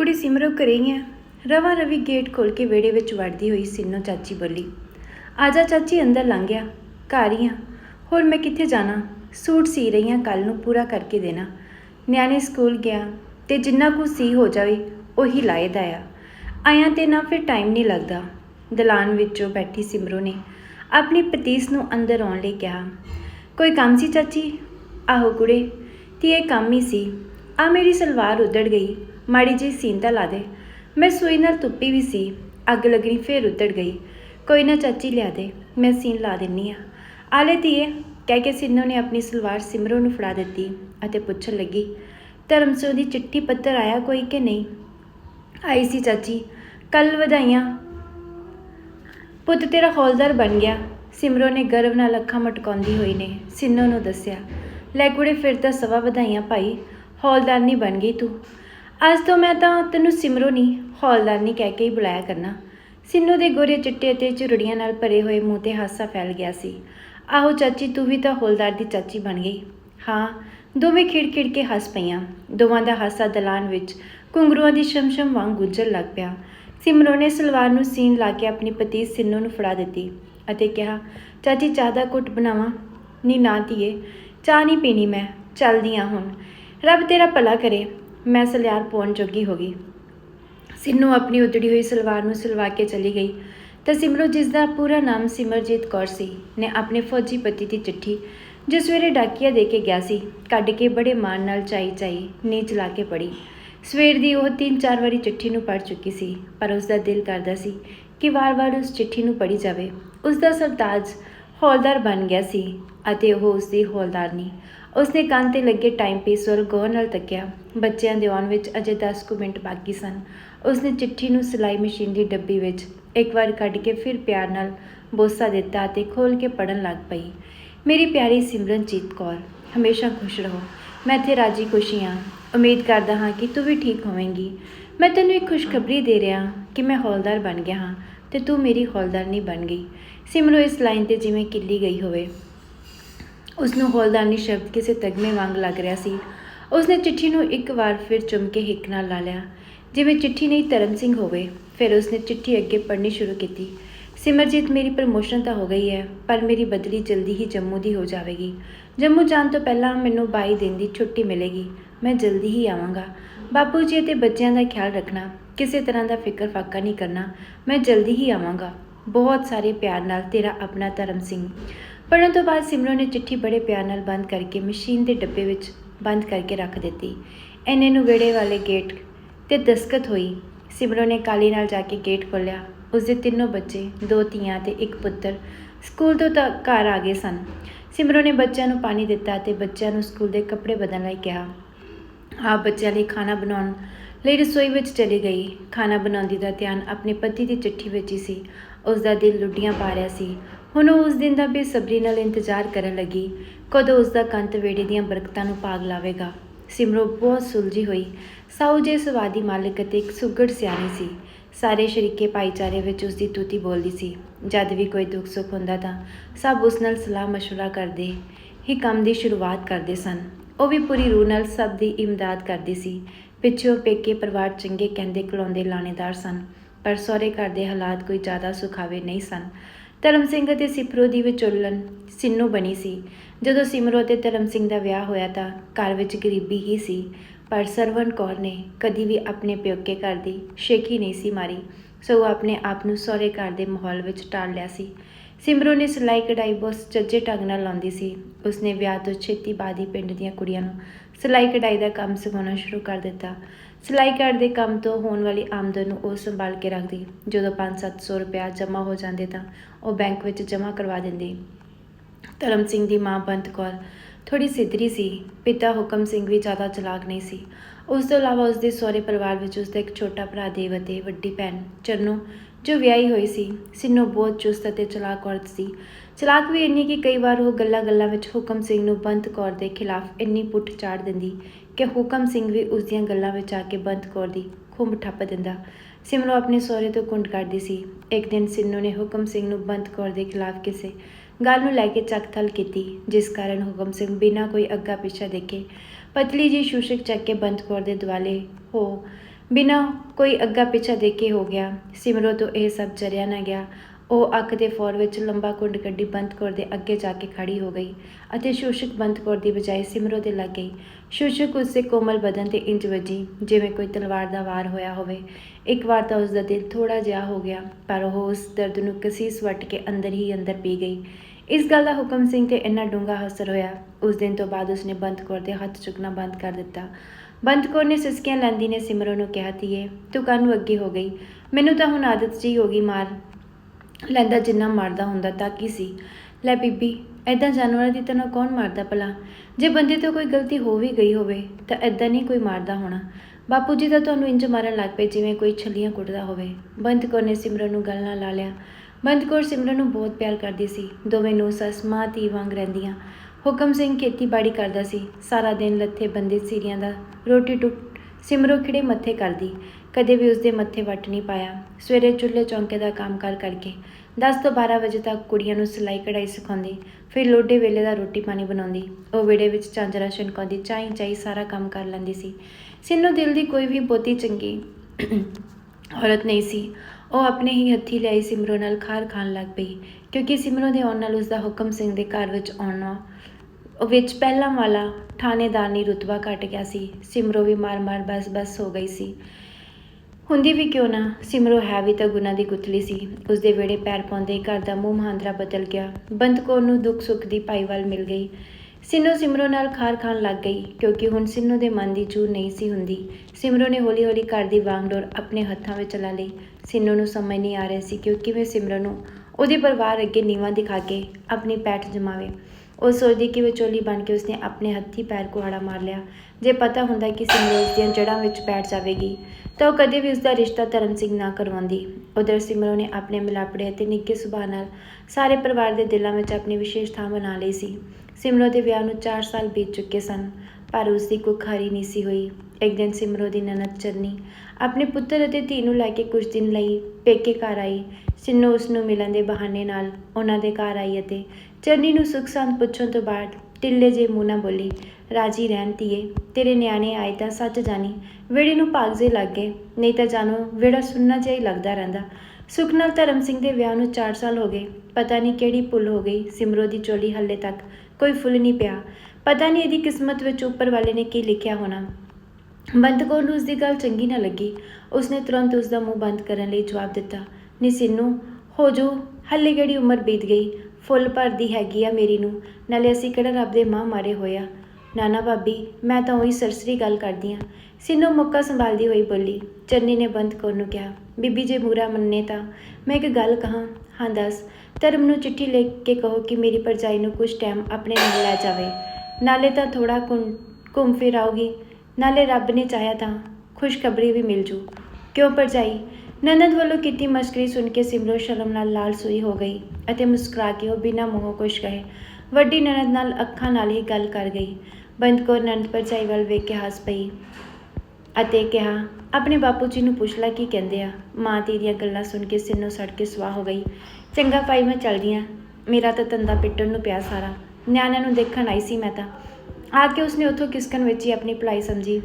ਕੁੜੀ ਸਿਮਰੋ ਘਰੇ ਹੀ ਹੈ ਰਵਾ ਰਵੀ ਗੇਟ ਖੋਲ ਕੇ ਵਿਹੜੇ ਵਿੱਚ ਵੜਦੀ ਹੋਈ ਸਿੰਨੋ ਚਾਚੀ ਬੋਲੀ ਆਜਾ ਚਾਚੀ, ਅੰਦਰ ਲੰਘ ਗਿਆ ਘਰ ਹੀ ਆ। ਹੋਰ ਮੈਂ ਕਿੱਥੇ ਜਾਣਾ? ਸੂਟ ਸੀ ਰਹੀ ਹਾਂ ਕੱਲ ਨੂੰ ਪੂਰਾ ਕਰਕੇ ਦੇਣਾ। ਨਿਆਣੇ ਸਕੂਲ ਗਿਆ ਤੇ ਜਿੰਨਾ ਕੁ ਸੀ ਹੋ ਜਾਵੇ, ਉਹੀ ਲਾਇਦਾ ਆ। ਆਇਆਂ ਤੇ ਨਾ ਫਿਰ ਟਾਈਮ ਨਹੀਂ ਲੱਗਦਾ। ਦਲਾਨ ਵਿੱਚੋਂ ਬੈਠੀ ਸਿਮਰੋ ਨੇ ਆਪਣੀ ਪਤੀਸ ਨੂੰ ਅੰਦਰ ਆਉਣ ਲਈ ਕਿਹਾ, ਕੋਈ ਕੰਮ ਸੀ ਚਾਚੀ? ਆਹੋ ਕੁੜੇ, ਤੇ ਇਹ ਕੰਮ ਹੀ ਸੀ। ਆ ਮੇਰੀ ਸਲਵਾਰ ਉਧੜ ਗਈ। ਮਾੜੀ ਜਿਹੀ ਸੀਨ ਤਾਂ ਲਾ ਦੇ। ਮੈਂ ਸੂਈ ਨਾਲ ਤੁੱਪੀ ਵੀ ਸੀ। ਅੱਗ ਲੱਗਣੀ ਫੇਰ ਉਧੜ ਗਈ। ਕੋਈ ਨਾ ਚਾਚੀ ਲਿਆ ਦੇ। ਮੈਂ ਸੀਨ ਲਾ ਦਿੰਨੀ ਆ। ਆਲੇ ਧੀਏ, ਕਹਿ ਕੇ ਸਿੰਨੋ ਨੇ ਆਪਣੀ ਸਲਵਾਰ ਸਿਮਰੋ ਨੂੰ ਫੜਾ ਦਿੱਤੀ ਅਤੇ ਪੁੱਛਣ ਲੱਗੀ ਧਰਮਸੋ ਦੀ ਚਿੱਠੀ ਪੱਤਰ ਆਇਆ ਕੋਈ ਕਿ ਨਹੀਂ? ਆਈ ਸੀ ਚਾਚੀ। ਕੱਲ ਵਧਾਈਆਂ। ਪੁੱਤ ਤੇਰਾ ਹੌਲਦਾਰ ਬਣ ਗਿਆ। ਸਿਮਰੋ ਨੇ ਗਰਵ ਨਾਲ ਅੱਖਾਂ ਮਟਕਾਉਂਦੀ ਹੋਈ ਨੇ ਸਿੰਨੋ ਨੂੰ ਦੱਸਿਆ, ਲੈ ਕੁੜੇ, ਫਿਰ ਤਾਂ ਸਵਾ ਵਧਾਈਆਂ ਭਾਈ। ਹੌਲਦਾਰ ਨਹੀਂ ਬਣ ਗਈ ਤੂੰ। ਅੱਜ ਤੋਂ ਮੈਂ ਤਾਂ ਤੈਨੂੰ ਸਿਮਰੋ ਨਹੀਂ, ਹੌਲਦਾਰ ਕਹਿ ਕੇ ਹੀ ਬੁਲਾਇਆ ਕਰਨਾ। ਸਿੰਨੂ ਦੇ ਗੋਰੇ ਚਿੱਟੇ ਅਤੇ ਝੁਰੜੀਆਂ ਨਾਲ ਭਰੇ ਹੋਏ ਮੂੰਹ ਤੇ ਹਾਸਾ ਫੈਲ ਗਿਆ ਸੀ। ਆਹੋ ਚਾਚੀ, ਤੂੰ ਵੀ ਤਾਂ ਹੌਲਦਾਰ ਦੀ ਚਾਚੀ ਬਣ ਗਈ। ਹਾਂ, ਦੋਵੇਂ ਖਿੜ-ਖਿੜ ਕੇ ਹੱਸ ਪਈਆਂ। ਦੋਵਾਂ ਦਾ ਹਾਸਾ ਦਲਾਨ ਵਿੱਚ ਘੁੰਗਰੂਆਂ ਦੀ ਸ਼ਮਸ਼ਮ ਵਾਂਗ ਗੁੱਜਰ ਲੱਗ ਪਿਆ। ਸਿਮਰੋ ਨੇ ਸਲਵਾਰ ਨੂੰ ਸੀਨ ਲਾ ਕੇ ਆਪਣੀ ਪਤੀ ਸਿੰਨੂ ਨੂੰ ਫੜਾ ਦਿੱਤੀ ਅਤੇ ਕਿਹਾ, ਚਾਚੀ, ਚਾਹ ਦਾ ਘੁੱਟ ਬਣਾਵਾਂ? ਨੀ ਨਾ ਧੀਏ, ਚਾਹ ਨਹੀਂ ਪੀਣੀ ਮੈਂ, ਚੱਲਦੀ ਹਾਂ ਹੁਣ। ਰੱਬ ਤੇਰਾ ਭਲਾ ਕਰੇ। ਮੈਂ ਸਲਿਆਰ ਪਾਉਣ ਜੋਗੀ ਹੋ ਗਈ। ਸਿੰਨੂ ਆਪਣੀ ਉਤੜੀ ਹੋਈ ਸਲਵਾਰ ਨੂੰ ਸਿਲਵਾ ਕੇ ਚਲੀ ਗਈ ਤਾਂ ਸਿਮਰੋ, ਜਿਸ ਦਾ ਪੂਰਾ ਨਾਮ ਸਿਮਰਜੀਤ ਕੌਰ ਸੀ, ਨੇ ਆਪਣੇ ਫੌਜੀ ਪਤੀ ਦੀ ਚਿੱਠੀ ਜੋ ਸਵੇਰੇ ਡਾਕੀਆ ਦੇ ਕੇ ਗਿਆ ਸੀ, ਕੱਢ ਕੇ ਬੜੇ ਮਾਣ ਨਾਲ ਚਾਈ ਚਾਈ ਨੀਚ ਚਲਾ ਕੇ ਪੜੀ ਸਵੇਰ ਦੀ ਉਹ ਤਿੰਨ ਚਾਰ ਵਾਰੀ ਚਿੱਠੀ ਨੂੰ ਪੜ੍ਹ ਚੁੱਕੀ ਸੀ, ਪਰ ਉਸ ਦਾ ਦਿਲ ਕਰਦਾ ਸੀ ਕਿ ਵਾਰ-ਵਾਰ ਉਸ ਚਿੱਠੀ ਨੂੰ ਪੜ੍ਹੀ ਜਾਵੇ। ਉਸ ਦਾ ਸਰਤਾਜ ਹੌਲਦਾਰ ਬਣ ਗਿਆ ਸੀ ਅਤੇ ਉਹ ਉਸ ਦੀ ਹੌਲਦਾਰ ਨਹੀਂ ਉਸਨੇ ਕੰਨ ਤੇ ਲੱਗੇ ਟਾਈਮ ਪੀਸ ਵੱਲ ਗੌਰ ਨਾਲ ਤੱਕਿਆ। ਬੱਚਿਆਂ ਦੇ ਆਉਣ ਵਿੱਚ ਅਜੇ 10 ਕੁ ਮਿੰਟ ਬਾਕੀ ਸਨ। ਉਸਨੇ ਚਿੱਠੀ ਨੂੰ ਸਿਲਾਈ ਮਸ਼ੀਨ ਦੀ ਡੱਬੀ ਵਿੱਚ ਇੱਕ ਵਾਰ ਕੱਢ ਕੇ ਫਿਰ ਪਿਆਰ ਨਾਲ ਬੋਸਾ ਦਿੱਤਾ ਅਤੇ ਖੋਲ ਕੇ ਪੜਨ ਲੱਗ ਪਈ। ਮੇਰੀ ਪਿਆਰੀ ਸਿਮਰਨਜੀਤ ਕੌਰ, ਹਮੇਸ਼ਾ ਖੁਸ਼ ਰਹੋ। ਮੈਂ ਇੱਥੇ ਰਾਜੀ ਖੁਸ਼ੀ ਹਾਂ। ਉਮੀਦ ਕਰਦਾ ਹਾਂ ਕਿ ਤੂੰ ਵੀ ਠੀਕ ਹੋਵੇਂਗੀ। ਮੈਂ ਤੈਨੂੰ ਇੱਕ ਖੁਸ਼ਖਬਰੀ ਦੇ ਰਿਹਾ ਕਿ ਮੈਂ ਹੌਲਦਾਰ ਬਣ ਗਿਆ ਹਾਂ ਤੇ ਤੂੰ ਮੇਰੀ ਹੌਲਦਾਰ ਨਹੀਂ ਬਣ ਗਈ। ਸਿਮਰੋ ਇਸ ਲਾਈਨ ਤੇ ਜਿਵੇਂ ਕਿੱਲੀ ਗਈ ਹੋਵੇ। ਉਸ ਨੂੰ ਹੌਲਦਾਰਨੀ ਸ਼ਬਦ ਕਿਸੇ ਤਗਮੇ ਵਾਂਗ ਲੱਗ ਰਿਹਾ ਸੀ। ਉਸਨੇ ਚਿੱਠੀ ਨੂੰ ਇੱਕ ਵਾਰ ਫਿਰ ਚੁੰਮ ਕੇ ਹਿੱਕ ਨਾਲ ਲਾ ਲਿਆ। ਜਿਵੇਂ ਚਿੱਠੀ ਨਹੀਂ ਧਰਮ ਸਿੰਘ ਹੋਵੇ, ਫਿਰ ਉਸਨੇ ਚਿੱਠੀ ਅੱਗੇ ਪੜ੍ਹਨੀ ਸ਼ੁਰੂ ਕੀਤੀ। ਸਿਮਰਜੀਤ, ਮੇਰੀ ਪ੍ਰਮੋਸ਼ਨ ਤਾਂ ਹੋ ਗਈ ਹੈ, ਪਰ ਮੇਰੀ ਬਦਲੀ ਜਲਦੀ ਹੀ ਜੰਮੂ ਦੀ ਹੋ ਜਾਵੇਗੀ। ਜੰਮੂ ਜਾਣ ਤੋਂ ਪਹਿਲਾਂ ਮੈਨੂੰ 22 ਦਿਨ ਦੀ ਛੁੱਟੀ ਮਿਲੇਗੀ। ਮੈਂ ਜਲਦੀ ਹੀ ਆਵਾਂਗਾ। ਬਾਪੂ ਜੀ ਅਤੇ ਬੱਚਿਆਂ ਦਾ ਖਿਆਲ ਰੱਖਣਾ, ਕਿਸੇ ਤਰ੍ਹਾਂ ਦਾ ਫਿਕਰ ਫਾਕਾ ਨਹੀਂ ਕਰਨਾ। ਮੈਂ ਜਲਦੀ ਹੀ ਆਵਾਂਗਾ। ਬਹੁਤ ਸਾਰੇ ਪਿਆਰ ਨਾਲ ਤੇਰਾ ਆਪਣਾ ਧਰਮ ਸਿੰਘ। ਪੜ੍ਹਨ ਤੋਂ ਬਾਅਦ ਸਿਮਰੋ ਨੇ ਚਿੱਠੀ ਬੜੇ ਪਿਆਰ ਨਾਲ ਬੰਦ ਕਰਕੇ ਮਸ਼ੀਨ ਦੇ ਡੱਬੇ ਵਿੱਚ ਬੰਦ ਕਰਕੇ ਰੱਖ ਦਿੱਤੀ। ਐਨੇ ਨੂੰ ਵਿਹੜੇ ਵਾਲੇ ਗੇਟ ਤੇ ਦਸਕਤ ਹੋਈ। ਸਿਮਰੋ ਨੇ ਕਾਲੀ ਨਾਲ ਜਾ ਕੇ ਗੇਟ ਖੋਲ੍ਹਿਆ। ਉਸਦੇ ਤਿੰਨੋਂ ਬੱਚੇ, ਦੋ ਧੀਆਂ ਤੇ ਇੱਕ ਪੁੱਤਰ ਸਕੂਲ ਤੋਂ ਤਾਂ ਘਰ ਆ ਗਏ ਸਨ। ਸਿਮਰੋ ਨੇ ਬੱਚਿਆਂ ਨੂੰ ਪਾਣੀ ਦਿੱਤਾ ਤੇ ਬੱਚਿਆਂ ਨੂੰ ਸਕੂਲ ਦੇ ਕੱਪੜੇ ਬਦਲਣ ਲਈ ਕਿਹਾ। ਆਪ ਬੱਚਿਆਂ ਲਈ ਖਾਣਾ ਬਣਾਉਣ ਲਈ ਰਸੋਈ ਵਿੱਚ ਚਲੀ ਗਈ। ਖਾਣਾ ਬਣਾਉਂਦੀ ਦਾ ਧਿਆਨ ਆਪਣੇ ਪਤੀ ਦੀ ਚਿੱਠੀ ਵਿੱਚ ਹੀ ਸੀ। ਉਸ ਦਾ ਦਿਲ ਲੁੱਡੀਆਂ ਪਾ ਰਿਹਾ ਸੀ। ਹੁਣ ਉਹ ਉਸ ਦਿਨ ਦਾ ਬੇਸਬਰੀ ਨਾਲ ਇੰਤਜ਼ਾਰ ਕਰਨ ਲੱਗੀ ਕਦੋਂ ਉਸ ਦਾ ਕੰਤ ਵੇੜੇ ਦੀਆਂ ਬਰਕਤਾਂ ਨੂੰ ਪਾਗ ਲਾਵੇਗਾ ਸਿਮਰੋ ਬਹੁਤ ਸੁਲਝੀ ਹੋਈ ਸਾਊ ਜੇ ਸਵਾਦੀ ਮਾਲਕ ਅਤੇ ਇੱਕ ਸੁਗੜ ਸਿਆਣੀ ਸੀ ਸਾਰੇ ਸ਼ਰੀਕੇ ਭਾਈਚਾਰੇ ਵਿੱਚ ਉਸ ਦੀ ਤੂਤੀ ਬੋਲਦੀ ਸੀ ਜਦ ਵੀ ਕੋਈ ਦੁੱਖ ਸੁੱਖ ਹੁੰਦਾ ਤਾਂ ਸਭ ਉਸ ਨਾਲ ਸਲਾਹ مشورہ ਕਰਦੇ ਹੀ ਕੰਮ ਦੀ ਸ਼ੁਰੂਆਤ ਕਰਦੇ ਸਨ ਉਹ ਵੀ ਪੂਰੀ ਰੂਹ ਨਾਲ ਸਭ ਦੀ ਇਮਦਾਦ ਕਰਦੀ ਸੀ ਪਿੱਛੋਂ ਪੇਕੇ ਪਰਿਵਾਰ ਚੰਗੇ ਕਹਿੰਦੇ ਕਲਾਉਂਦੇ ਲਾਣੇਦਾਰ ਸਨ ਪਰ ਸਹੁਰੇ ਘਰ ਦੇ ਹਾਲਾਤ ਕੋਈ ਜ਼ਿਆਦਾ ਸੁਖਾਵੇ ਨਹੀਂ ਸਨ ਧਰਮ ਸਿੰਘ ਅਤੇ ਸਿਪਰੋ ਦੀ ਵਿਚੋਲਨ ਸਿੰਨੂ ਬਣੀ ਸੀ। ਜਦੋਂ ਸਿਮਰੋ ਅਤੇ ਧਰਮ ਸਿੰਘ ਦਾ ਵਿਆਹ ਹੋਇਆ ਤਾਂ ਘਰ ਵਿੱਚ ਗਰੀਬੀ ਹੀ ਸੀ। ਪਰ ਸਰਵਨ ਕੌਰ ਨੇ ਕਦੀ ਵੀ ਆਪਣੇ ਪਿਓਕੇ ਘਰ ਦੀ ਸ਼ੇਖੀ ਨਹੀਂ ਸੀ ਮਾਰੀ। ਸੋ ਆਪਣੇ ਆਪ ਨੂੰ ਸਹੁਰੇ ਘਰ ਦੇ ਮਾਹੌਲ ਵਿੱਚ ਟਾਲ ਲਿਆ ਸੀ। ਸਿਮਰੋ ਨੇ ਸਿਲਾਈ ਕਢਾਈ ਬਹੁਤ ਚੱਜੇ ਢੰਗ ਨਾਲ ਲਾਉਂਦੀ ਸੀ। ਉਸਨੇ ਵਿਆਹ ਤੋਂ ਛੇਤੀ ਬਾਅਦ ਹੀ ਪਿੰਡ ਦੀਆਂ ਕੁੜੀਆਂ ਨੂੰ ਸਿਲਾਈ ਕਢਾਈ ਦਾ ਕੰਮ ਸਿਖਾਉਣਾ ਸ਼ੁਰੂ ਕਰ ਦਿੱਤਾ। ਸਿਲਾਈ ਕਾਰਡ ਦੇ ਕੰਮ ਤੋਂ ਹੋਣ ਵਾਲੀ ਆਮਦਨ ਨੂੰ ਉਹ ਸੰਭਾਲ ਕੇ ਰੱਖਦੀ। ਜਦੋਂ 5-700 ਰੁਪਇਆ ਜਮ੍ਹਾਂ ਹੋ ਜਾਂਦੇ ਤਾਂ ਉਹ ਬੈਂਕ ਵਿੱਚ ਜਮ੍ਹਾਂ ਕਰਵਾ ਦਿੰਦੀ। ਧਰਮ ਸਿੰਘ ਦੀ ਮਾਂ ਬੰਤ ਕੌਰ ਥੋੜੀ ਸਿੱਧਰੀ ਸੀ। ਪਿਤਾ ਹੁਕਮ ਸਿੰਘ ਵੀ ਜ਼ਿਆਦਾ ਚਲਾਕ ਨਹੀਂ ਸੀ। ਉਸ ਤੋਂ ਇਲਾਵਾ ਉਸ ਦੇ ਸਹੁਰੇ ਪਰਿਵਾਰ ਵਿੱਚ ਉਸ ਦਾ ਇੱਕ ਛੋਟਾ ਭਰਾ ਦੇਵ ਅਤੇ ਵੱਡੀ ਭੈਣ ਚਰਨੋ, ਜੋ ਵਿਆਹੀ ਹੋਈ ਸੀ। ਸਿੰਨੋ ਬਹੁਤ ਚੁਸਤ ਅਤੇ ਚਲਾਕ ਔਰਤ ਸੀ। ਚਲਾਕ ਵੀ ਇੰਨੀ ਕਿ ਕਈ ਵਾਰ ਉਹ ਗੱਲਾਂ-ਗੱਲਾਂ ਵਿੱਚ ਹੁਕਮ ਸਿੰਘ ਨੂੰ ਬੰਤ ਕੌਰ ਦੇ ਖਿਲਾਫ ਇੰਨੀ ਪੁੱਠ ਚਾੜ ਦਿੰਦੀ ਕਿ ਹੁਕਮ ਸਿੰਘ ਵੀ ਉਸ ਦੀਆਂ ਗੱਲਾਂ ਵਿੱਚ ਆ ਕੇ ਬੰਤ ਕੌਰ ਦੀ ਖੁੰਬ ਠੱਪ ਦਿੰਦਾ। ਸਿਮਰੋ ਆਪਣੇ ਸਹੁਰੇ ਤੋਂ ਕੁੰਡ ਕਰਦੀ ਸੀ। ਇੱਕ ਦਿਨ ਸਿੰਨੋ ਨੇ ਹੁਕਮ ਸਿੰਘ ਨੂੰ ਬੰਤ ਕੌਰ ਦੇ ਖਿਲਾਫ ਕਿਸੇ ਗੱਲ ਨੂੰ ਲੈ ਕੇ ਚੱਕਥਲ ਕੀਤੀ, ਜਿਸ ਕਾਰਨ ਹੁਕਮ ਸਿੰਘ ਬਿਨਾਂ ਕੋਈ ਅੱਗਾ ਪਿੱਛਾ ਦੇਖੇ ਪਤਲੀ ਜੀ ਸ਼ੂਸ਼ਕ ਚੱਕ ਕੇ ਬੰਦ ਕੌਰ ਦੇ ਦੁਆਲੇ ਹੋ, ਬਿਨਾਂ ਕੋਈ ਅੱਗਾ ਪਿੱਛਾ ਦੇਖੇ ਹੋ ਗਿਆ। ਸਿਮਰੋ ਤੋਂ ਇਹ ਸਭ ਚਰਿਆ ਨਾ ਗਿਆ। ਉਹ ਅੱਖ ਦੇ ਫੌਰ ਵਿੱਚ ਲੰਬਾ ਕੁੰਡ ਕੱਢੀ ਬੰਤ ਕੌਰ ਦੇ ਅੱਗੇ ਜਾ ਕੇ ਖੜੀ ਹੋ ਗਈ ਅਤੇ ਸ਼ੂਸ਼ਕ ਬੰਤ ਕੌਰ ਦੀ ਬਜਾਏ ਸਿਮਰੋ ਦੇ ਲੱਗ ਗਈ। ਸ਼ੂਸ਼ਕ ਉਸਦੇ ਕੋਮਲ ਬਦਨ ਤੇ ਇੰਜ ਵੱਜੀ, ਜਿਵੇਂ ਕੋਈ ਤਲਵਾਰ ਦਾ ਵਾਰ ਹੋਇਆ ਹੋਵੇ। ਇੱਕ ਵਾਰ ਤਾਂ ਉਸਦਾ ਦਿਲ ਥੋੜਾ ਜਿਹਾ ਹੋ ਗਿਆ, ਪਰ ਉਹ ਉਸ ਦਰਦ ਨੂੰ ਕਸੀਸ ਵੱਟ ਕੇ ਅੰਦਰ ਹੀ ਅੰਦਰ ਪੀ ਗਈ। ਇਸ ਗੱਲ ਦਾ ਹੁਕਮ ਸਿੰਘ ਤੇ ਇੰਨਾ ਡੂੰਘਾ ਅਸਰ ਹੋਇਆ, ਉਸ ਦਿਨ ਤੋਂ ਬਾਅਦ ਉਸਨੇ ਬੰਦ ਕੌਰ ਦੇ ਹੱਥ ਚੁੱਕਣਾ ਬੰਦ ਕਰ ਦਿੱਤਾ। ਬੰਦ ਕੌਰ ਨੇ ਸਿਸਕੀਆਂ ਲੈਂਦੀ ਨੇ ਸਿਮਰੋ ਨੂੰ ਕਿਹਾ ਤੀਏ ਤੂੰ ਕਾਹਨੂੰ ਅੱਗੇ ਹੋ ਗਈ? ਮੈਨੂੰ ਤਾਂ ਹੁਣ ਆਦਤ ਜੀ ਹੋ ਗਈ ਮਾਰ। ਲੈਂਦਾ ਜਿੰਨਾ ਮਾਰਦਾ ਹੁੰਦਾ ਤਾਂ ਕੀ ਸੀ? ਲੈ ਬੀਬੀ ਐਦਾਂ ਜਾਨਵਰਾਂ ਦੀ ਤਰ੍ਹਾਂ ਕੌਣ ਮਾਰਦਾ ਭਲਾ? ਜੇ ਬੰਦੇ ਤੋਂ ਕੋਈ ਗਲਤੀ ਹੋ ਵੀ ਗਈ ਹੋਵੇ, ਤਾਂ ਐਦਾਂ ਨਹੀਂ ਕੋਈ ਮਾਰਦਾ ਹੋਣਾ। ਬਾਪੂ ਜੀ ਤਾਂ ਤੁਹਾਨੂੰ ਇੰਜ ਮਾਰਨ ਲੱਗ ਪਏ ਜਿਵੇਂ ਕੋਈ ਛੱਲੀਆਂ ਕੁੱਟਦਾ ਹੋਵੇ। ਬੰਦ ਕੌਰ ਨੇ ਸਿਮਰਨ ਨੂੰ ਗੱਲ ਨਾਲ ਲਾ ਲਿਆ। ਬੰਦ ਕੌਰ ਸਿਮਰਨ ਨੂੰ ਬਹੁਤ ਪਿਆਰ ਕਰਦੀ ਸੀ। ਦੋਵੇਂ ਨੂੰ ਸੱਸ, ਮਾਂ, ਧੀ ਵਾਂਗ ਰਹਿੰਦੀਆਂ। ਹੁਕਮ ਸਿੰਘ ਖੇਤੀਬਾੜੀ ਕਰਦਾ ਸੀ। ਸਾਰਾ ਦਿਨ ਲੱਥੇ ਬੰਦੇ ਸੀਰੀਆਂ ਦਾ ਰੋਟੀ ਟੁੱਕ ਸਿਮਰੋ ਖਿੜੇ ਮੱਥੇ ਕਰਦੀ। ਕਦੇ ਵੀ ਉਸਦੇ ਮੱਥੇ ਵੱਟ ਨਹੀਂ ਪਾਇਆ। ਸਵੇਰੇ ਚੁੱਲ੍ਹੇ ਚੌਂਕੇ ਦਾ ਕੰਮ ਕਰ ਕਰਕੇ 10 ਤੋਂ 12 ਵਜੇ ਤੱਕ ਕੁੜੀਆਂ ਨੂੰ ਸਿਲਾਈ ਕਢਾਈ ਸਿਖਾਉਂਦੀ, ਫਿਰ ਲੋਡੇ ਵੇਲੇ ਦਾ ਰੋਟੀ ਪਾਣੀ ਬਣਾਉਂਦੀ। ਉਹ ਵਿੜੇ ਵਿੱਚ ਚਾਂਜਰਾ ਛਿਣਕਾਉਂਦੀ, ਚਾਈ ਚਾਈ ਸਾਰਾ ਕੰਮ ਕਰ ਲੈਂਦੀ ਸੀ। ਸਿੰਨੂ ਦਿਲ ਦੀ ਕੋਈ ਵੀ ਬਹੁਤੀ ਚੰਗੀ ਔਰਤ ਨਹੀਂ ਸੀ। ਉਹ ਆਪਣੇ ਹੀ ਹੱਥੀ ਲਿਆਈ ਸਿਮਰੋ ਨਾਲ ਖਾਰ ਖਾਣ ਲੱਗ ਪਈ, ਕਿਉਂਕਿ ਸਿਮਰੋ ਦੇ ਆਉਣ ਨਾਲ ਉਸਦਾ ਹੁਕਮ ਸਿੰਘ ਦੇ ਘਰ ਵਿੱਚ ਆਉਣਾ ਉਹ ਵਿੱਚ ਪਹਿਲਾਂ ਵਾਲਾ ਥਾਣੇਦਾਰਨੀ ਰੁਤਬਾ ਘਟ ਗਿਆ ਸੀ। ਸਿਮਰੋ ਵੀ ਮਾਰ-ਮਾਰ, ਬਸ-ਬਸ ਹੋ ਗਈ ਸੀ। ਹੁੰਦੀ ਵੀ ਕਿਉਂ ਨਾ? ਸਿਮਰੋ ਹੈ ਵੀ ਤਾਂ ਗੁਨਾ ਦੀ ਗੁੱਥਲੀ ਸੀ। ਉਸਦੇ ਵੇੜੇ ਪੈਰ ਪਾਉਂਦੇ ਘਰ ਦਾ ਮੂੰਹ ਮਹਾਂਦਰਾ ਬਦਲ ਗਿਆ। ਬੰਦ ਨੂੰ ਦੁੱਖ ਸੁੱਖ ਦੀ ਭਾਈਵਾਲ ਮਿਲ ਗਈ। ਸਿੰਨੂ ਸਿਮਰੋ ਨਾਲ ਖਾਰ ਖਾਣ ਲੱਗ ਗਈ, ਕਿਉਂਕਿ ਹੁਣ ਸਿੰਨੂ ਦੇ ਮਨ ਦੀ ਚੂਰ ਨਹੀਂ ਸੀ ਹੁੰਦੀ। ਸਿਮਰੋ ਨੇ ਹੌਲੀ-ਹੌਲੀ ਘਰ ਦੀ ਵਾਂਗਡੋਰ ਆਪਣੇ ਹੱਥਾਂ ਵਿੱਚ ਚਲਾ ਲਈ। ਸਿੰਨੂ ਨੂੰ ਸਮਝ ਨਹੀਂ ਆ ਰਿਹਾ ਸੀ ਕਿ ਉਹ ਕਿਵੇਂ ਸਿਮਰੋ ਨੂੰ ਉਹਦੇ ਪਰਿਵਾਰ ਅੱਗੇ ਨੀਵਾਂ ਦਿਖਾ ਕੇ ਆਪਣੀ ਪੈਠ ਜਮਾਵੇ। ਉਹ ਸੋਚਦੀ ਕਿ ਵਿਚੋਲੀ ਬਣ ਕੇ ਉਸਨੇ ਆਪਣੇ ਹੱਥੀ ਪੈਰ ਕੁਹਾੜਾ ਮਾਰ ਲਿਆ। ਜੇ ਪਤਾ ਹੁੰਦਾ ਕਿ ਸਿਮਰੋ ਉਸ ਦੀਆਂ ਜੜ੍ਹਾਂ ਵਿੱਚ ਬੈਠ ਜਾਵੇਗੀ, ਤਾਂ ਉਹ ਕਦੇ ਵੀ ਉਸਦਾ ਰਿਸ਼ਤਾ ਧਰਮ ਸਿੰਘ ਨਾ ਕਰਵਾਉਂਦੀ। ਉਧਰ ਸਿਮਰੋ ਨੇ ਆਪਣੇ ਮਿਲਾਪੜੇ ਅਤੇ ਨਿੱਘੇ ਸੁਭਾਅ ਨਾਲ ਸਾਰੇ ਪਰਿਵਾਰ ਦੇ ਦਿਲਾਂ ਵਿੱਚ ਆਪਣੀ ਵਿਸ਼ੇਸ਼ ਥਾਂ ਬਣਾ ਲਈ ਸੀ। ਸਿਮਰੋ ਦੇ ਵਿਆਹ ਨੂੰ 4 ਸਾਲ ਬੀਤ ਚੁੱਕੇ ਸਨ, ਪਰ ਉਸ ਦੀ ਕੋਈ ਖਾਰੀ ਨਹੀਂ ਸੀ ਹੋਈ। ਇੱਕ ਦਿਨ ਸਿਮਰੋ ਦੀ ਨਨਦ ਚਰਨੀ ਆਪਣੇ ਪੁੱਤਰ ਅਤੇ ਧੀ ਨੂੰ ਲੈ ਕੇ ਕੁਝ ਦਿਨ ਲਈ ਪੇਕੇ ਘਰ ਆਈ। ਸਿੰਨੂ ਉਸ ਨੂੰ ਮਿਲਣ ਦੇ ਬਹਾਨੇ ਨਾਲ ਉਹਨਾਂ ਦੇ ਘਰ ਆਈ ਅਤੇ ਚੰਨੀ ਨੂੰ ਸੁੱਖ ਸੰਤ ਪੁੱਛਣ ਤੋਂ ਬਾਅਦ ਟਿੱਲੇ ਜੇ ਮੂੰਹ ਨਾਲ ਬੋਲੀ, ਰਾਜੀ ਰਹਿਣ ਧੀਏ, ਤੇਰੇ ਨਿਆਣੇ ਆਏ ਤਾਂ ਸੱਚ ਜਾਣੀ। ਵਿਹੜੇ ਨੂੰ ਭਾਗ ਜੇ ਲੱਗ ਗਏ, ਨਹੀਂ ਤਾਂ ਜਾਨੋ ਵਿਹੜਾ ਸੁਣਨਾ ਜਿਹਾ ਹੀ ਲੱਗਦਾ ਰਹਿੰਦਾ। ਸੁਖ ਨਾਲ ਧਰਮ ਸਿੰਘ ਦੇ ਵਿਆਹ ਨੂੰ 4 ਸਾਲ ਹੋ ਗਏ। ਪਤਾ ਨਹੀਂ ਕਿਹੜੀ ਭੁੱਲ ਹੋ ਗਈ, ਸਿਮਰੋ ਦੀ ਚੋਲੀ ਹੱਲੇ ਤੱਕ ਕੋਈ ਫੁੱਲ ਨਹੀਂ ਪਿਆ। ਪਤਾ ਨਹੀਂ ਇਹਦੀ ਕਿਸਮਤ ਵਿੱਚ ਉੱਪਰ ਵਾਲੇ ਨੇ ਕੀ ਲਿਖਿਆ ਹੋਣਾ। ਬੰਦ ਕੌਰ ਨੂੰ ਉਸ ਦੀ ਗੱਲ ਚੰਗੀ ਨਾ ਲੱਗੀ। ਉਸਨੇ ਤੁਰੰਤ ਉਸ ਦਾ ਮੂੰਹ ਬੰਦ ਕਰਨ ਲਈ ਜਵਾਬ ਦਿੱਤਾ, ਨੀ ਸਿੰਨੂ, ਹੋ ਜੋ ਹੱਲੇ ਕਿਹੜੀ ਉਮਰ ਬੀਤ ਗਈ? ਫੁੱਲ ਭਰਦੀ ਹੈਗੀ ਆ ਮੇਰੀ ਨੂੰ, ਨਾਲੇ ਅਸੀਂ ਕਿਹੜਾ ਰੱਬ ਦੇ ਮਾਂ ਮਾਰੇ ਹੋਏ ਆ। ਨਾਨਾ ਭਾਬੀ, ਮੈਂ ਤਾਂ ਉਹੀ ਸਰਸਰੀ ਗੱਲ ਕਰਦੀ ਆ। ਸਿੰਨੂ ਮੌਕਾ ਸੰਭਾਲਦੀ ਹੋਈ ਬੋਲੀ, ਚੰਨੀ ਨੇ ਬੰਦ ਕੌਰ ਨੂੰ ਕਿਹਾ, ਬੀਬੀ ਜੇ ਬੁਰਾ ਮੰਨੇ ਤਾਂ। ਮੈਂ ਇੱਕ ਗੱਲ ਕਹਾਂ, ਹਾਂ ਦੱਸ, ਧਰਮ ਨੂੰ ਚਿੱਠੀ ਲਿਖ ਕੇ ਕਹੋ ਕਿ ਮੇਰੀ ਭਰਜਾਈ ਨੂੰ ਕੁਝ ਟਾਈਮ ਆਪਣੇ ਨਾਲ ਲੈ ਜਾਵੇ। ਨਾਲੇ ਤਾਂ ਥੋੜਾ ਘੁੰਮ ਫਿਰ ਆਉਗੀ ਨਾਲੇ ਰੱਬ ਨੇ ਚਾਹਿਆ ਤਾਂ ਖੁਸ਼ਖਬਰੀ ਵੀ ਮਿਲ ਜੂ। ਕਿਉਂ ਭਰਜਾਈ? ਨਨਦ ਵੱਲੋਂ ਕੀਤੀ ਮਸਕਰੀ ਸੁਣ ਕੇ ਸਿਮਰੋ ਸ਼ਰਮ ਨਾਲ ਲਾਲ ਸੂਈ ਹੋ ਗਈ ਅਤੇ ਮੁਸਕਰਾ ਕੇ ਉਹ ਬਿਨਾਂ ਮੂੰਹੋਂ ਕੁਛ ਕਹੇ। ਵੱਡੀ ਨਨਦ ਨਾਲ ਅੱਖਾਂ ਨਾਲ ਹੀ ਗੱਲ ਕਰ ਗਈ। ਬੰਦ ਕੌਰ ਨੰਦ ਭਰਜਾਈ ਵੱਲ ਵੇਖ ਕੇ ਹੱਸ ਪਈ ਅਤੇ ਕਿਹਾ, ਆਪਣੇ ਬਾਪੂ ਜੀ ਨੂੰ ਪੁੱਛ ਲੈ ਕੀ ਕਹਿੰਦੇ ਆ? ਮਾਂ ਧੀ ਦੀਆਂ ਗੱਲਾਂ ਸੁਣ ਕੇ ਸਿੰਨੋ ਸੜ ਕੇ ਸਵਾਹ ਹੋ ਗਈ। ਚੰਗਾ ਭਾਈ ਮੈਂ ਚੱਲਦੀ ਆਂ। ਮੇਰਾ ਤਾਂ ਤੰਦਾ ਪਿੱਟਣ ਨੂੰ ਪਿਆ ਸਾਰਾ। ਨਿਆਣਿਆਂ ਨੂੰ ਦੇਖਣ ਆਈ ਸੀ ਮੈਂ ਤਾਂ। ਆ ਕੇ ਉਸਨੇ ਉੱਥੋਂ ਕਿਸਕਨ ਵਿੱਚ ਹੀ ਆਪਣੀ ਭਲਾਈ ਸਮਝੀ।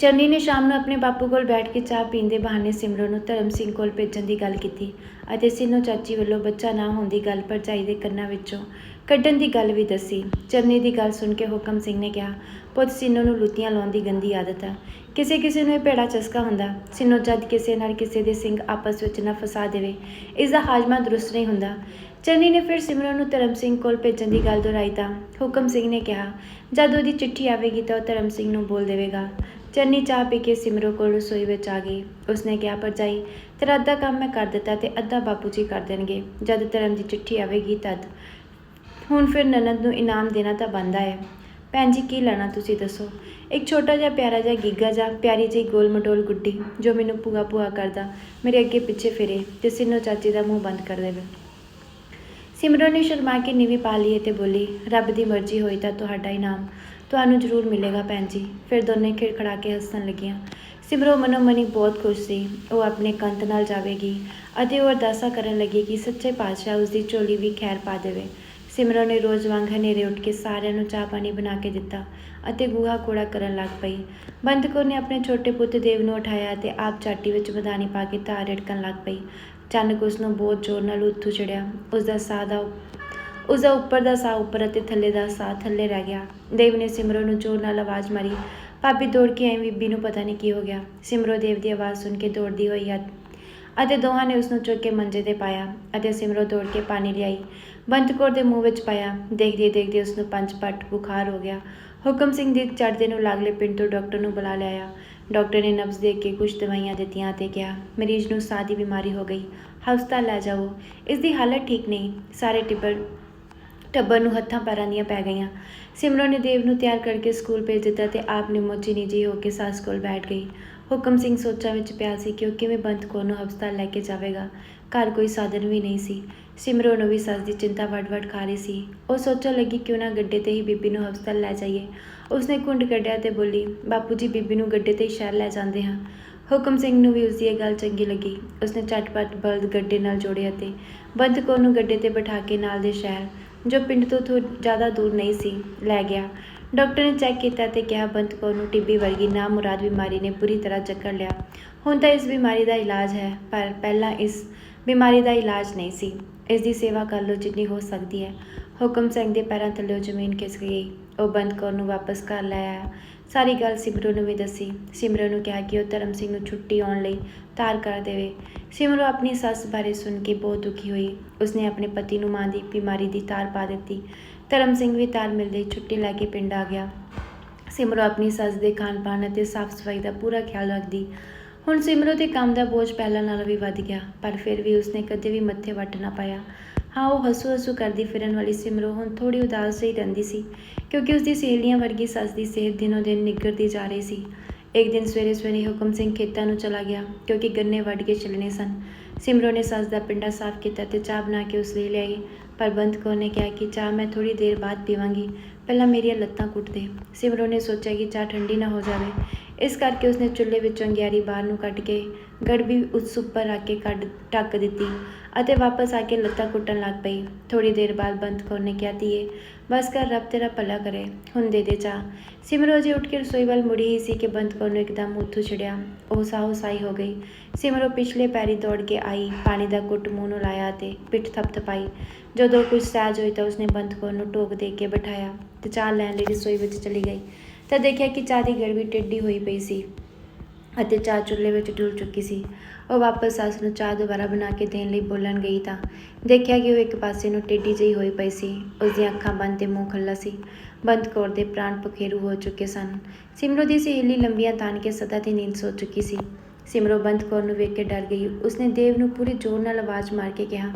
ਚੰਨੀ ਨੇ ਸ਼ਾਮ ਨੂੰ ਆਪਣੇ ਬਾਪੂ ਕੋਲ ਬੈਠ ਕੇ ਚਾਹ ਪੀਣ ਦੇ ਬਹਾਨੇ ਸਿਮਰਨ ਨੂੰ ਧਰਮ ਸਿੰਘ ਕੋਲ ਭੇਜਣ ਦੀ ਗੱਲ ਕੀਤੀ ਅਤੇ ਸਿੰਨੋ ਚਾਚੀ ਵੱਲੋਂ ਬੱਚਾ ਨਾ ਹੋਣ ਦੀ ਗੱਲ ਭਰਜਾਈ ਦੇ ਕੰਨਾਂ ਵਿੱਚੋਂ ਕੱਢਣ ਦੀ ਗੱਲ ਵੀ ਦੱਸੀ। ਚੰਨੀ ਦੀ ਗੱਲ ਸੁਣ ਕੇ ਹੁਕਮ ਸਿੰਘ ਨੇ ਕਿਹਾ, ਪੁੱਤ, ਸਿੰਨੋ ਨੂੰ ਲੁੱਤੀਆਂ ਲਾਉਣ ਦੀ ਗੰਦੀ ਆਦਤ ਆ। ਕਿਸੇ ਕਿਸੇ ਨੂੰ ਇਹ ਭੇੜਾ ਚਸਕਾ ਹੁੰਦਾ। ਸਿੰਨੋ ਜਦ ਕਿਸੇ ਨਾਲ ਕਿਸੇ ਦੇ ਸਿੰਘ ਆਪਸ ਵਿੱਚ ਨਾ ਫਸਾ ਦੇਵੇ, ਇਸ ਦਾ ਹਾਜਮਾ ਦਰੁਸਤ ਨਹੀਂ ਹੁੰਦਾ। ਚੰਨੀ ਨੇ ਫਿਰ ਸਿਮਰਨ ਨੂੰ ਧਰਮ ਸਿੰਘ ਕੋਲ ਭੇਜਣ ਦੀ ਗੱਲ ਦੁਹਰਾਈ ਤਾਂ ਹੁਕਮ ਸਿੰਘ ਨੇ ਕਿਹਾ, ਜਦ ਉਹਦੀ ਚਿੱਠੀ ਆਵੇਗੀ ਤਾਂ ਉਹ ਧਰਮ ਸਿੰਘ ਨੂੰ ਬੋਲ ਦੇਵੇਗਾ। ਚੰਨੀ ਚਾਹ ਪੀ ਕੇ ਸਿਮਰੋ ਕੋਲ ਰਸੋਈ ਵਿੱਚ ਆ ਗਈ। ਉਸਨੇ ਕਿਹਾ, ਭਰਜਾਈ, ਤੇਰਾ ਅੱਧਾ ਕੰਮ ਮੈਂ ਕਰ ਦਿੱਤਾ ਤੇ ਅੱਧਾ ਬਾਪੂ ਜੀ ਕਰ ਦੇਣਗੇ। ਜਦ ਧਰਮ ਦੀ ਚਿੱਠੀ ਆਵੇਗੀ, ਤਦ। ਹੁਣ ਫਿਰ ਨਨਦ ਨੂੰ ਇਨਾਮ ਦੇਣਾ ਤਾਂ ਬਣਦਾ ਹੈ। ਭੈਣ ਜੀ, ਕੀ ਲੈਣਾ ਤੁਸੀਂ ਦੱਸੋ? ਇੱਕ ਛੋਟਾ ਜਿਹਾ, ਪਿਆਰਾ ਜਿਹਾ ਗਿੱਗਾ ਜਿਹਾ ਪਿਆਰੀ ਜਿਹੀ ਗੋਲ ਮਟੋਲ ਗੁੱਡੀ, ਜੋ ਮੈਨੂੰ ਭੂਆ ਭੂਆ ਕਰਦਾ, ਮੇਰੇ ਅੱਗੇ ਪਿੱਛੇ ਫਿਰੇ ਤੇ ਸਿੰਨੋ ਚਾਚੀ ਦਾ ਮੂੰਹ ਬੰਦ ਕਰ ਦੇਵੇ। ਸਿਮਰਨ ਨੇ ਸ਼ਰਮਾ ਕੇ ਨੀਵੀਂ ਪਾ ਲਈ ਤੇ ਬੋਲੀ, ਰੱਬ ਦੀ ਮਰਜ਼ੀ ਹੋਈ ਤਾਂ ਤੁਹਾਡਾ ਇਨਾਮ। ਤੁਹਾਨੂੰ ਜ਼ਰੂਰ ਮਿਲੇਗਾ ਭੈਣ ਜੀ। ਫਿਰ ਦੋਨੇ ਖਿੜਖੜਾ ਕੇ ਹੱਸਣ ਲੱਗੀਆਂ। ਸਿਮਰੋ ਮਨੋਮਨੀ ਬਹੁਤ ਖੁਸ਼ ਸੀ। ਉਹ ਆਪਣੇ ਕੰਤ ਨਾਲ ਜਾਵੇਗੀ ਅਤੇ ਉਹ ਅਰਦਾਸਾ ਕਰਨ ਲੱਗੀ ਕਿ ਸੱਚੇ ਪਾਤਸ਼ਾਹ ਉਸ ਦੀ ਝੋਲੀ ਵੀ ਖੈਰ ਪਾ ਦੇਵੇ। ਸਿਮਰੋ ਨੇ ਰੋਜ਼ ਵਾਂਗ ਹਨੇਰੇ ਉੱਠ ਕੇ ਸਾਰਿਆਂ ਨੂੰ ਚਾਹ ਪਾਣੀ ਬਣਾ ਕੇ ਦਿੱਤਾ ਅਤੇ ਗੂਹਾ ਕੂੜਾ ਕਰਨ ਲੱਗ ਪਈ। ਬੰਦ ਕੌਰ ਨੇ ਆਪਣੇ ਛੋਟੇ ਪੁੱਤ ਦੇਵ ਨੂੰ ਉਠਾਇਆ ਤੇ ਆਪ ਚਾਟੀ ਵਿੱਚ ਮਧਾਣੀ ਪਾ ਕੇ ਧਾਰ ਰੜਕਣ ਲੱਗ ਪਈ। ਅਚਾਨਕ ਉਸ ਨੂੰ ਬਹੁਤ ਜ਼ੋਰ ਨਾਲ ਉੱਥੂ ਚੜਿਆ। ਉਸ ਦਾ ਸਾਹ ਦਾ ਉਸ ਦਾ ਉੱਪਰ ਦਾ ਸਾਹ ਉੱਪਰ ਅਤੇ ਥੱਲੇ ਦਾ ਸਾਹ ਥੱਲੇ ਰਹਿ ਗਿਆ। ਦੇਵ ਨੇ ਸਿਮਰੋ ਨੂੰ ਜ਼ੋਰ ਨਾਲ ਆਵਾਜ਼ ਮਾਰੀ। ਭਾਬੀ ਦੌੜ ਕੇ ਆਈ, ਬੀਬੀ ਨੂੰ ਪਤਾ ਨਹੀਂ ਕੀ ਹੋ ਗਿਆ। ਸਿਮਰੋ ਦੇਵ ਦੀ ਆਵਾਜ਼ ਸੁਣ ਕੇ ਦੌੜਦੀ ਹੋਈ ਆ ਅਤੇ ਦੋਹਾਂ ਨੇ ਉਸ ਨੂੰ ਚੁੱਕ ਕੇ ਮੰਜੇ ਤੇ ਪਾਇਆ ਅਤੇ ਸਿਮਰੋ ਦੌੜ ਕੇ ਪਾਣੀ ਲਿਆਈ। ਬੰਦ ਕੌਰ ਦੇ ਮੂੰਹ ਵਿੱਚ ਪਾਇਆ। ਦੇਖਦੇ ਦੇਖਦੇ ਉਸ ਨੂੰ ਪੰਜ ਪੱਟ ਬੁਖਾਰ ਹੋ ਗਿਆ। ਹੁਕਮ ਸਿੰਘ ਦੀ ਚੜ੍ਹਦੇ ਨੂੰ ਲਾਗਲੇ ਪਿੰਡ ਤੋਂ ਡਾਕਟਰ ਨੂੰ ਬੁਲਾ ਲਿਆਇਆ। ਡਾਕਟਰ ਨੇ ਨਬਜ਼ ਦੇ ਕੇ ਕੁਝ ਦਵਾਈਆਂ ਦਿੱਤੀਆਂ ਤੇ ਕਿਹਾ, ਮਰੀਜ਼ ਨੂੰ ਸਾਹ ਦੀ ਬਿਮਾਰੀ ਹੋ ਗਈ। ਹਸਪਤਾਲ ਲੈ ਜਾਓ। ਇਸ ਦੀ ਹਾਲਤ ਠੀਕ ਨਹੀਂ। ਸਾਰੇ ਟਿੱਬਰ ਟੱਬਰ ਨੂੰ ਹੱਥਾਂ ਪੈਰਾਂ ਦੀਆਂ ਪੈ ਗਈਆਂ। ਸਿਮਰਨ ਨੇ ਦੇਵ ਨੂੰ ਤਿਆਰ ਕਰਕੇ ਸਕੂਲ ਭੇਜ ਦਿੱਤਾ ਤੇ ਆਪ ਨੇ ਨਿੱਜੀ ਹੋ ਕੇ ਸੱਸ ਕੋਲ ਬੈਠ ਗਈ। ਹੁਕਮ ਸਿੰਘ ਸੋਚਾਂ ਵਿੱਚ ਪਿਆ ਸੀ ਕਿ ਉਹ ਕਿਵੇਂ ਬੰਤ ਕੌਰ ਨੂੰ ਹਸਪਤਾਲ ਲੈ ਕੇ ਜਾਵੇਗਾ। ਘਰ ਕੋਈ ਸਾਧਨ ਵੀ ਨਹੀਂ ਸੀ। ਸਿਮਰੋ ਨੂੰ ਵੀ ਸੱਸ ਦੀ ਚਿੰਤਾ ਵੜ-ਵੜ ਖਾ ਰਹੀ ਸੀ। ਉਹ ਸੋਚਣ ਲੱਗੀ ਕਿਉਂ ਨਾ ਗੱਡੇ ਤੇ ਹੀ ਬੀਬੀ ਨੂੰ ਹਸਪਤਾਲ ਲੈ ਜਾਈਏ। ਉਸਨੇ ਕੁੰਡ ਕੱਢਿਆ ਤੇ ਬੋਲੀ, ਬਾਪੂ ਜੀ, ਬੀਬੀ ਨੂੰ ਗੱਡੇ ਤੇ ਹੀ ਸ਼ਹਿਰ ਲੈ ਜਾਂਦੇ ਹਾਂ। ਹੁਕਮ ਸਿੰਘ ਨੂੰ ਵੀ ਉਸਦੀ ਇਹ ਗੱਲ ਚੰਗੀ ਲੱਗੀ। ਉਸਨੇ ਝਟਪਟ ਬਲਦ ਗੱਡੇ ਨਾਲ ਜੋੜਿਆ ਤੇ ਬੰਦ ਕੌਰ ਨੂੰ ਗੱਡੇ ਤੇ ਬਿਠਾ ਕੇ ਨਾਲ ਦੇ ਸ਼ਹਿਰ ਜੋ ਪਿੰਡ ਤੋਂ ਥੋ ਜ਼ਿਆਦਾ ਦੂਰ ਨਹੀਂ ਸੀ, ਲੈ ਗਿਆ। ਡਾਕਟਰ ਨੇ ਚੈੱਕ ਕੀਤਾ ਤੇ ਕਿਹਾ ਬੰਦ ਕੌਰ ਨੂੰ ਟਿੱਬੀ ਵਰਗੀ ਨਾਮੁਰਾਦ ਬਿਮਾਰੀ ਨੇ ਪੂਰੀ ਤਰ੍ਹਾਂ ਚੱਕਰ ਲਿਆ। ਹੁਣ ਤਾਂ ਇਸ ਬਿਮਾਰੀ ਦਾ ਇਲਾਜ ਹੈ, ਪਰ ਪਹਿਲਾਂ ਇਸ ਬਿਮਾਰੀ ਦਾ ਇਲਾਜ ਨਹੀਂ ਸੀ। ਇਸ ਦੀ ਸੇਵਾ ਕਰ ਲਓ ਜਿੰਨੀ ਹੋ ਸਕਦੀ ਹੈ। ਹੁਕਮ ਸਿੰਘ ਦੇ ਪੈਰਾਂ ਥੱਲੇ ਜ਼ਮੀਨ ਖਿਸਕ ਗਈ। ਉਹ ਬੰਦ ਕੌਰ ਨੂੰ ਵਾਪਸ ਘਰ ਲੈ ਆਇਆ। ਸਾਰੀ ਗੱਲ ਸਿਮਰੋ ਨੂੰ ਵੀ ਦੱਸੀ। ਸਿਮਰੋ ਨੂੰ ਕਿਹਾ ਕਿ ਉਹ ਧਰਮ ਸਿੰਘ ਨੂੰ ਛੁੱਟੀ ਆਉਣ ਲਈ ਤਾਰ ਕਰ ਦੇਵੇ। ਸਿਮਰੋ ਆਪਣੀ ਸੱਸ ਬਾਰੇ ਸੁਣ ਕੇ ਬਹੁਤ ਦੁਖੀ ਹੋਈ। ਉਸਨੇ ਆਪਣੇ ਪਤੀ ਨੂੰ ਮਾਂ ਦੀ ਬਿਮਾਰੀ ਦੀ ਤਾਰ ਪਾ ਦਿੱਤੀ। ਧਰਮ ਸਿੰਘ ਵੀ ਤਾਰ ਮਿਲਦੇ ਛੁੱਟੀ ਲੈ ਕੇ ਪਿੰਡ ਆ ਗਿਆ। ਸਿਮਰੋ ਆਪਣੀ ਸੱਸ ਦੇ ਖਾਣ ਪਾਣ ਅਤੇ ਸਾਫ਼ ਸਫ਼ਾਈ ਦਾ ਪੂਰਾ ਖਿਆਲ ਰੱਖਦੀ। ਹੁਣ ਸਿਮਰੋ ਦੇ ਕੰਮ ਦਾ ਬੋਝ ਪਹਿਲਾਂ ਨਾਲੋਂ ਵੀ ਵੱਧ ਗਿਆ, ਪਰ ਫਿਰ ਵੀ ਉਸਨੇ ਕਦੇ ਵੀ ਮੱਥੇ ਵੱਟ ਨਾ ਪਾਇਆ। ਹਾਂ, ਉਹ ਹਸੂ ਹਸੂ ਕਰਦੀ ਫਿਰਨ ਵਾਲੀ ਸਿਮਰੋ ਹੁਣ ਥੋੜੀ ਉਦਾਸ ਜਿਹੀ ਰਹਿੰਦੀ ਸੀ, ਕਿਉਂਕਿ ਉਸ ਦੀ ਸਹੇਲੀਆਂ ਵਰਗੀ ਸੱਸ ਦੀ ਸਿਹਤ ਦਿਨੋਂ ਦਿਨ ਨਿੱਘਰਦੀ ਜਾ ਰਹੀ ਸੀ। ਇੱਕ ਦਿਨ ਸਵੇਰੇ ਸਵੇਰੇ ਹੁਕਮ ਸਿੰਘ ਖੇਤਾਂ ਨੂੰ ਚਲਾ ਗਿਆ, ਕਿਉਂਕਿ ਗੰਨੇ ਵੱਢ ਕੇ ਚੱਲਣੇ ਸਨ। ਸਿਮਰੋ ਨੇ ਸੱਸ ਦਾ ਪਿੰਡਾ ਸਾਫ਼ ਕੀਤਾ ਤੇ ਚਾਹ ਬਣਾ ਕੇ ਉਸ ਲਈ ਲਿਆਈ, ਪਰ ਬੰਦ ਕੌਰ ਨੇ ਕਿਹਾ ਕਿ ਚਾਹ ਮੈਂ ਥੋੜੀ ਦੇਰ ਬਾਅਦ ਪੀਵਾਂਗੀ ਪਹਿਲਾਂ ਮੇਰੀਆਂ ਲੱਤਾਂ ਕੁੱਟਦੇ। ਸਿਮਰੋ ਨੇ ਸੋਚਿਆ ਕਿ ਚਾਹ ਠੰਡੀ ਨਾ ਹੋ ਜਾਵੇ। ਇਸ ਕਰਕੇ ਉਸਨੇ ਚੁੱਲ੍ਹੇ ਵਿੱਚੋਂ ਅੰਗਿਆਰੀ ਬਾਹਰ ਨੂੰ ਕੱਢ ਕੇ ਗੜਬੀ ਉਸ ਉੱਪਰ ਰੱਖ ਕੇ ਕੱਢ, ਢੱਕ ਦਿੱਤੀ ਅਤੇ ਵਾਪਸ ਆ ਕੇ ਲੱਤਾਂ ਕੁੱਟਣ ਲੱਗ ਪਈ। ਥੋੜੀ ਦੇਰ ਬਾਅਦ ਬੰਦ ਕੌਰ ਨੇ ਕਿਹਾ, ਧੀਏ ਬਸ ਕਰ ਰੱਬ ਤੇਰਾ ਭਲਾ ਕਰੇ, ਹੁਣ ਦੇ ਦੇ ਚਾਹ। ਸਿਮਰੋ ਜੀ ਉੱਠ ਕੇ ਰਸੋਈ ਵੱਲ ਮੁੜੀ ਹੀ ਸੀ ਕਿ ਬੰਦ ਕੌਰ ਨੂੰ ਇੱਕਦਮ ਉੱਥੋਂ ਛਿੜਿਆ ਉਹ ਸਾਹ ਸਾਈ ਹੋ ਗਈ। ਸਿਮਰੋ ਪਿਛਲੇ ਪੈਰੀ ਦੌੜ ਕੇ ਆਈ, ਪਾਣੀ ਦਾ ਘੁੱਟ ਮੂੰਹ ਨੂੰ ਲਾਇਆ ਤੇ ਪਿੱਠ ਥਪਥਪਾਈ। ਜਦੋਂ ਕੁਝ ਸਹਿਜ ਹੋਈ ਤਾਂ ਉਸਨੇ ਬੰਦ ਕੌਰ ਨੂੰ ਟੋਕ ਦੇ ਕੇ ਬਿਠਾਇਆ ਤੇ ਚਾਹ ਲੈਣ ਲਈ ਰਸੋਈ ਵਿੱਚ ਚਲੀ ਗਈ। ਤਾਂ ਦੇਖਿਆ ਕਿ ਚਾਹ ਦੀ ਗੜਵੀ ਟਿੱਡੀ ਹੋਈ ਪਈ ਸੀ। ਅਤੇ ਚਾਹ ਚੁੱਲ੍ਹੇ ਵਿੱਚ ਡੁੱਲ ਚੁੱਕੀ ਸੀ। ਉਹ ਵਾਪਸ ਸੱਸ ਨੂੰ ਚਾਹ ਦੁਬਾਰਾ ਬਣਾ ਕੇ ਦੇਣ ਲਈ ਬੋਲਣ ਗਈ ਤਾਂ। ਦੇਖਿਆ ਕਿ ਉਹ ਇੱਕ ਪਾਸੇ ਨੂੰ ਟੇਢੀ ਜਿਹੀ ਹੋਈ ਪਈ ਸੀ। ਉਸ ਦੀਆਂ ਅੱਖਾਂ ਬੰਦ ਤੇ ਮੂੰਹ ਖੁੱਲ੍ਹਾ ਸੀ। ਬੰਦ ਕੌਰ ਦੇ ਪ੍ਰਾਣ ਪਖੇਰੂ ਹੋ ਚੁੱਕੇ ਸਨ। ਸਿਮਰੋ ਦੀ ਸਹੇਲੀ ਲੰਬੀਆਂ ਤਾਣ ਕੇ ਸਦਾ ਦੀ ਨੀਂਦ ਸੋ ਚੁੱਕੀ ਸੀ। ਸਿਮਰੋ ਬੰਦ ਕੌਰ ਨੂੰ ਵੇਖ ਕੇ ਡਰ ਗਈ। ਉਸਨੇ ਦੇਵ ਨੂੰ ਪੂਰੀ ਜ਼ੋਰ ਨਾਲ ਆਵਾਜ਼ ਮਾਰ ਕੇ ਕਿਹਾ,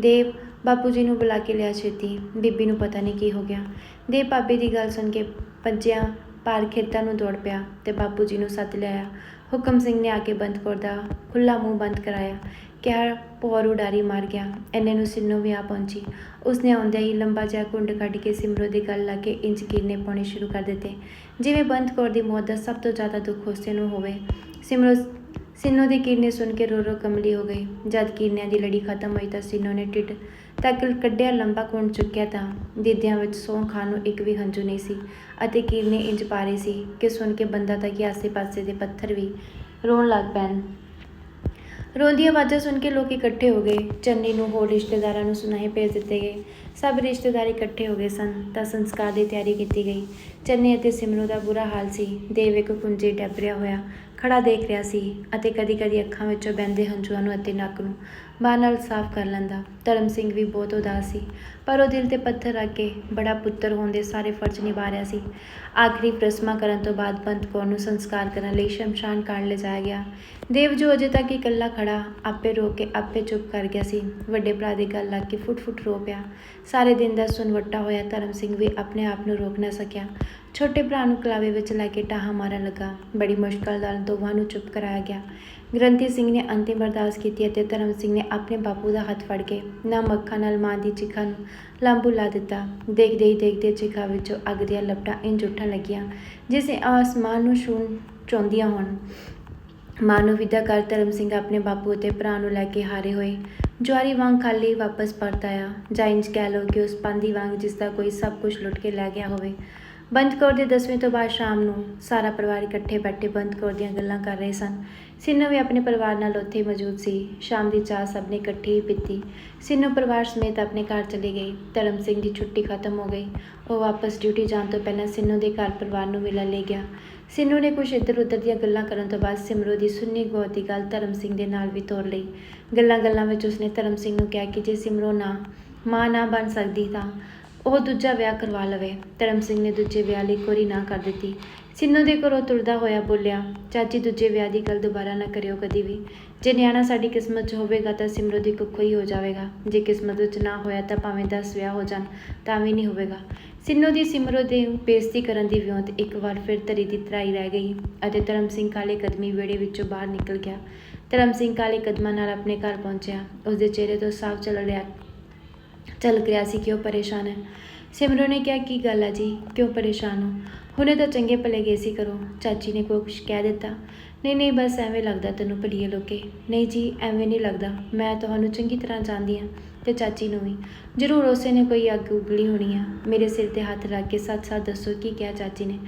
ਦੇਵ, ਬਾਪੂ ਜੀ ਨੂੰ ਬੁਲਾ ਕੇ ਲਿਆ ਛੇਤੀ। ਬੀਬੀ ਨੂੰ ਪਤਾ ਨਹੀਂ ਕੀ ਹੋ ਗਿਆ। ਦੇਵ ਭਾਬੀ ਦੀ ਗੱਲ ਸੁਣ ਕੇ ਭੱਜਿਆ ਪਾਰ ਖੇਤਾਂ ਨੂੰ ਦੌੜ ਪਿਆ ਤੇ ਬਾਪੂ ਜੀ ਨੂੰ ਸੱਦ ਲਿਆਇਆ। ਹੁਕਮ ਸਿੰਘ ਨੇ ਆ ਕੇ ਬੰਦ ਕੌਰ ਦਾ ਖੁੱਲਾ ਮੂੰਹ ਬੰਦ ਕਰਾਇਆ। ਕਿਹਾ ਪੌਰ ਡਾਰੀ ਮਾਰ ਗਿਆ। ਐਨੇ ਨੂੰ ਸਿੰਨੋ ਵੀ ਆ ਪਹੁੰਚੀ। ਉਸਨੇ ਆਉਂਦਿਆਂ ਹੀ ਲੰਬਾ ਜਿਹਾ ਕੁੰਡ ਕੱਢ ਕੇ ਸਿਮਰੋ ਦੀ ਗੱਲ ਲਾ ਕੇ ਇੰਚ ਕੀਰਨੇ ਪਾਉਣੇ ਸ਼ੁਰੂ ਕਰ ਦਿੱਤੇ। ਜਿਵੇਂ ਬੰਦ ਕੌਰ ਦੀ ਮੌਤ ਦਾ ਸਭ ਤੋਂ ਜ਼ਿਆਦਾ ਦੁੱਖ ਉਸੇ ਨੂੰ ਹੋਵੇ। ਸਿਮਰੋ ਸਿੰਨੋ ਦੀ ਕਿਰਨੇ ਸੁਣ ਕੇ ਰੋ ਰੋ ਕਮਲੀ ਹੋ ਗਈ। ਜਦ ਕਿਰਨਿਆਂ ਦੀ ਲੜੀ ਖਤਮ ਹੋਈ ਤਾਂ ਸਿੰਨੋ ਨੇ ਟਿੱਡ ਤੱਕ ਕੱਢਿਆ, ਲੰਬਾ ਕੁੰਡ ਚੁੱਕਿਆ ਤਾਂ ਦੀਦਿਆਂ ਵਿੱਚ ਸੌਂ ਖਾਣ ਨੂੰ ਇੱਕ ਵੀ ਹੰਝੂ ਨਹੀਂ ਸੀ ਅਤੇ ਕਿਰਨੇ ਇੰਜ ਪਾ ਰਹੀ ਸੀ ਕਿ ਸੁਣ ਕੇ ਬੰਦਾ ਤਾਂ ਕਿ ਆਸੇ-ਪਾਸੇ ਦੇ ਪੱਥਰ ਵੀ ਰੋਣ ਲੱਗ ਪੈਣ। ਰੋਂਦੀਆਂ ਆਵਾਜ਼ਾਂ ਸੁਣ ਕੇ ਲੋਕ ਇਕੱਠੇ ਹੋ ਗਏ। ਚੰਨੀ ਨੂੰ ਹੋਰ ਰਿਸ਼ਤੇਦਾਰਾਂ ਨੂੰ ਸੁਨਾਹੇ ਭੇਜ ਦਿੱਤੇ ਗਏ। ਸਭ ਰਿਸ਼ਤੇਦਾਰ ਇਕੱਠੇ ਹੋ ਗਏ ਸਨ ਤਾਂ ਸੰਸਕਾਰ ਦੀ ਤਿਆਰੀ ਕੀਤੀ ਗਈ। ਚੰਨੀ ਅਤੇ ਸਿਮਰੂ ਦਾ ਬੁਰਾ ਹਾਲ ਸੀ। ਦੇਵ ਇੱਕ ਕੁੰਜੇ ਡੱਬਰਿਆ ਹੋਇਆ। ਖੜਾ ਦੇਖ ਰਿਹਾ ਸੀ ਅਤੇ ਕਦੀ-ਕਦੀ ਅੱਖਾਂ ਵਿੱਚੋਂ ਬਹਿੰਦੇ ਹੰਝੂਆਂ ਨੂੰ ਅਤੇ ਨੱਕ ਨੂੰ ਬਾਂਹ ਨਾਲ ਸਾਫ਼ ਕਰ ਲੈਂਦਾ। ਧਰਮ ਸਿੰਘ ਵੀ ਬਹੁਤ ਉਦਾਸ ਸੀ, ਪਰ ਉਹ ਦਿਲ ਤੇ ਪੱਥਰ ਰੱਖ ਕੇ ਬੜਾ ਪੁੱਤਰ ਹੋਣ ਦੇ ਸਾਰੇ ਫਰਜ਼ ਨਿਭਾ ਰਿਹਾ ਸੀ। ਆਖਰੀ ਪ੍ਰਸਮਾ ਕਰਨ ਤੋਂ ਬਾਅਦ ਬੰਦ ਕੌਰ ਨੂੰ ਸੰਸਕਾਰ ਕਰਨ ਲਈ ਸ਼ਮਸ਼ਾਨ ਘਾਟ ਲਿਜਾਇਆ ਗਿਆ। ਦੇਵ ਜੋ ਅਜੇ ਤੱਕ ਇਕੱਲਾ ਖੜਾ, ਆਪੇ ਰੋ ਕੇ ਆਪੇ ਚੁੱਪ ਕਰ ਗਿਆ ਸੀ। ਵੱਡੇ ਭਰਾ ਦੀ ਗੱਲ ਲੱਗ ਕੇ ਫੁੱਟ-ਫੁੱਟ ਰੋ ਪਿਆ। ਸਾਰੇ ਦਿਨ ਦਾ ਸੁਨਵੱਟਾ ਹੋਇਆ, ਧਰਮ ਸਿੰਘ ਵੀ ਆਪਣੇ ਆਪ ਨੂੰ ਰੋਕ ਨਾ ਸਕਿਆ। ਛੋਟੇ ਭਰਾ ਨੂੰ ਕਲਾਵੇ ਵਿੱਚ ਲੈ ਕੇ ਟਾਹਾ ਮਾਰਨ ਲੱਗਾ। ਬੜੀ ਮੁਸ਼ਕਲ ਨਾਲ ਦੋਵਾਂ ਨੂੰ ਚੁੱਪ ਕਰਾਇਆ ਗਿਆ। ਗ੍ਰੰਥੀ ਸਿੰਘ ਨੇ ਅੰਤਿਮ ਅਰਦਾਸ ਕੀਤੀ ਅਤੇ ਧਰਮ ਸਿੰਘ ਨੇ ਆਪਣੇ ਬਾਪੂ ਦਾ ਹੱਥ ਫੜ ਕੇ ਨਮ ਅੱਖਾਂ ਨਾਲ ਮਾਂ ਦੀ ਚਿਖਾ ਨੂੰ ਲਾਂਬੂ ਲਾ ਦਿੱਤਾ। ਦੇਖਦੇ ਹੀ ਦੇਖਦੇ ਚਿਖਾ ਵਿੱਚੋਂ ਅੱਗ ਦੀਆਂ ਲਪਟਾਂ ਇੰਜ ਉੱਠਣ ਲੱਗੀਆਂ, ਜਿਸੇ ਆਸਮਾਨ ਨੂੰ ਛੂਣ ਚਾਹੁੰਦੀਆਂ ਹੋਣ। ਮਾਂ ਨੂੰ ਵਿਦਾ ਕਰ ਧਰਮ ਸਿੰਘ ਆਪਣੇ ਬਾਪੂ ਅਤੇ ਭਰਾ ਨੂੰ ਲੈ ਕੇ ਹਾਰੇ ਹੋਏ। ਜੁਆਰੀ ਵਾਂਗ ਖਾਲੀ ਵਾਪਸ ਪਰਤ ਆਇਆ। ਜਾਂ ਇੰਜ ਕਹਿ ਲਓ ਕਿ ਉਸ ਪਾਂਦੀ ਵਾਂਗ ਜਿਸ ਦਾ ਕੋਈ ਸਭ ਕੁਝ ਲੁੱਟ ਕੇ ਲੈ ਗਿਆ ਹੋਵੇ। ਬੰਦ ਕੌਰ ਦੇ ਦਸਵੇਂ ਤੋਂ ਬਾਅਦ ਸ਼ਾਮ ਨੂੰ। ਸਾਰਾ ਪਰਿਵਾਰ ਇਕੱਠੇ ਬੈਠੇ ਬੰਦ ਕੌਰ ਦੀਆਂ ਗੱਲਾਂ ਕਰ ਰਹੇ ਸਨ। ਸਿੰਨੂ ਵੀ ਆਪਣੇ ਪਰਿਵਾਰ ਨਾਲ ਉੱਥੇ ਮੌਜੂਦ ਸੀ। ਸ਼ਾਮ ਦੀ ਚਾਹ ਸਭ ਨੇ ਇਕੱਠੀ ਹੀ ਪੀਤੀ। ਸਿੰਨੂ ਪਰਿਵਾਰ ਸਮੇਤ ਆਪਣੇ ਘਰ ਚਲੀ ਗਈ ਧਰਮ ਸਿੰਘ ਦੀ ਛੁੱਟੀ ਖਤਮ ਹੋ ਗਈ। ਉਹ ਵਾਪਸ ਡਿਊਟੀ ਜਾਣ ਤੋਂ ਪਹਿਲਾਂ ਸਿੰਨੂ ਦੇ ਘਰ ਪਰਿਵਾਰ ਨੂੰ ਮਿਲਣ ਲਈ ਗਿਆ। ਸਿੰਨੂ ਨੇ ਕੁਝ ਇੱਧਰ ਉੱਧਰ ਦੀਆਂ ਗੱਲਾਂ ਕਰਨ ਤੋਂ ਬਾਅਦ ਸਿਮਰੋ ਦੀ ਸੁੰਨੀ ਗੌਰ ਦੀ ਗੱਲ ਧਰਮ ਸਿੰਘ ਦੇ ਨਾਲ ਵੀ ਤੋਰ ਲਈ। ਗੱਲਾਂ ਗੱਲਾਂ ਵਿੱਚ ਉਸਨੇ ਧਰਮ ਸਿੰਘ ਨੂੰ ਕਿਹਾ ਕਿ ਜੇ ਸਿਮਰੋ ਨਾ, ਮਾਂ ਨਾ ਬਣ ਸਕਦੀ ਤਾਂ ਉਹ ਦੂਜਾ ਵਿਆਹ ਕਰਵਾ ਲਵੇ। ਧਰਮ ਸਿੰਘ ਨੇ ਦੂਜੇ ਵਿਆਹ ਲਈ ਕੋਰੀ ਨਾ ਕਰ ਦਿੱਤੀ। ਸਿੰਨੂ ਦੇ ਘਰੋਂ ਤੁਰਦਾ ਹੋਇਆ ਬੋਲਿਆ, ਚਾਚੀ, ਦੂਜੇ ਵਿਆਹ ਦੀ ਗੱਲ ਦੁਬਾਰਾ ਨਾ ਕਰਿਓ ਕਦੀ ਵੀ। ਜੇ ਨਿਆਣਾ ਸਾਡੀ ਕਿਸਮਤ 'ਚ ਹੋਵੇਗਾ ਤਾਂ ਸਿਮਰੋ ਦੀ ਕੁੱਖੋ ਹੀ ਹੋ ਜਾਵੇਗਾ। ਜੇ ਕਿਸਮਤ ਵਿੱਚ ਨਾ ਹੋਇਆ ਤਾਂ ਭਾਵੇਂ 10 ਵਿਆਹ ਹੋ ਜਾਣ, ਤਾਂ ਵੀ ਨਹੀਂ ਹੋਵੇਗਾ। ਸਿੰਨੋ ਦੀ ਸਿਮਰੋ ਦੇ ਬੇਇੱਜ਼ਤੀ ਕਰਨ ਦੀ ਵਿਉਂਤ ਇੱਕ ਵਾਰ ਫਿਰ ਧਰੀ ਦੀ ਤਰਾਈ ਰਹਿ ਗਈ ਅਤੇ ਧਰਮ ਸਿੰਘ ਕਾਲੇ ਕਦਮੀ ਵਿਹੜੇ ਵਿੱਚੋਂ ਬਾਹਰ ਨਿਕਲ ਗਿਆ। ਧਰਮ ਸਿੰਘ ਕਾਲੇ ਕਦਮਾਂ ਨਾਲ ਆਪਣੇ ਘਰ ਪਹੁੰਚਿਆ। ਉਸਦੇ ਚਿਹਰੇ ਤੋਂ ਸਾਫ਼ ਚੱਲ ਰਿਹਾ ਚੱਲ ਰਿਹਾ ਸੀ ਕਿ ਉਹ ਪਰੇਸ਼ਾਨ ਹੈ। ਸਿਮਰੋ ਨੇ ਕਿਹਾ, ਕੀ ਗੱਲ ਹੈ ਜੀ? ਕਿਉਂ ਪਰੇਸ਼ਾਨ ਹੋ? ਹੁਣੇ ਤਾਂ ਚੰਗੇ ਭਲੇ ਗਏ ਸੀ ਕਰੋ ਚਾਚੀ ਨੇ ਕੋਈ ਕੁਛ ਕਹਿ ਦਿੱਤਾ। ਨਹੀਂ ਨਹੀਂ, ਬਸ ਐਵੇਂ ਲੱਗਦਾ ਤੈਨੂੰ ਭਲੀਏ ਲੋਕੇ। ਨਹੀਂ ਜੀ, ਐਵੇਂ ਨਹੀਂ ਲੱਗਦਾ। ਮੈਂ ਤੁਹਾਨੂੰ ਚੰਗੀ ਤਰ੍ਹਾਂ ਜਾਣਦੀ ਹਾਂ ਤੇ ਚਾਚੀ ਨੂੰ ਵੀ। ਜ਼ਰੂਰ ਉਸੇ ਨੇ ਕੋਈ ਅੱਗ ਉਗਲੀ ਹੋਣੀ ਆ। ਮੇਰੇ ਸਿਰ ਤੇ ਹੱਥ ਰੱਖ ਕੇ ਸੱਚ-ਸੱਚ ਦੱਸੋ ਕੀ ਕਿਹਾ ਚਾਚੀ ਨੇ।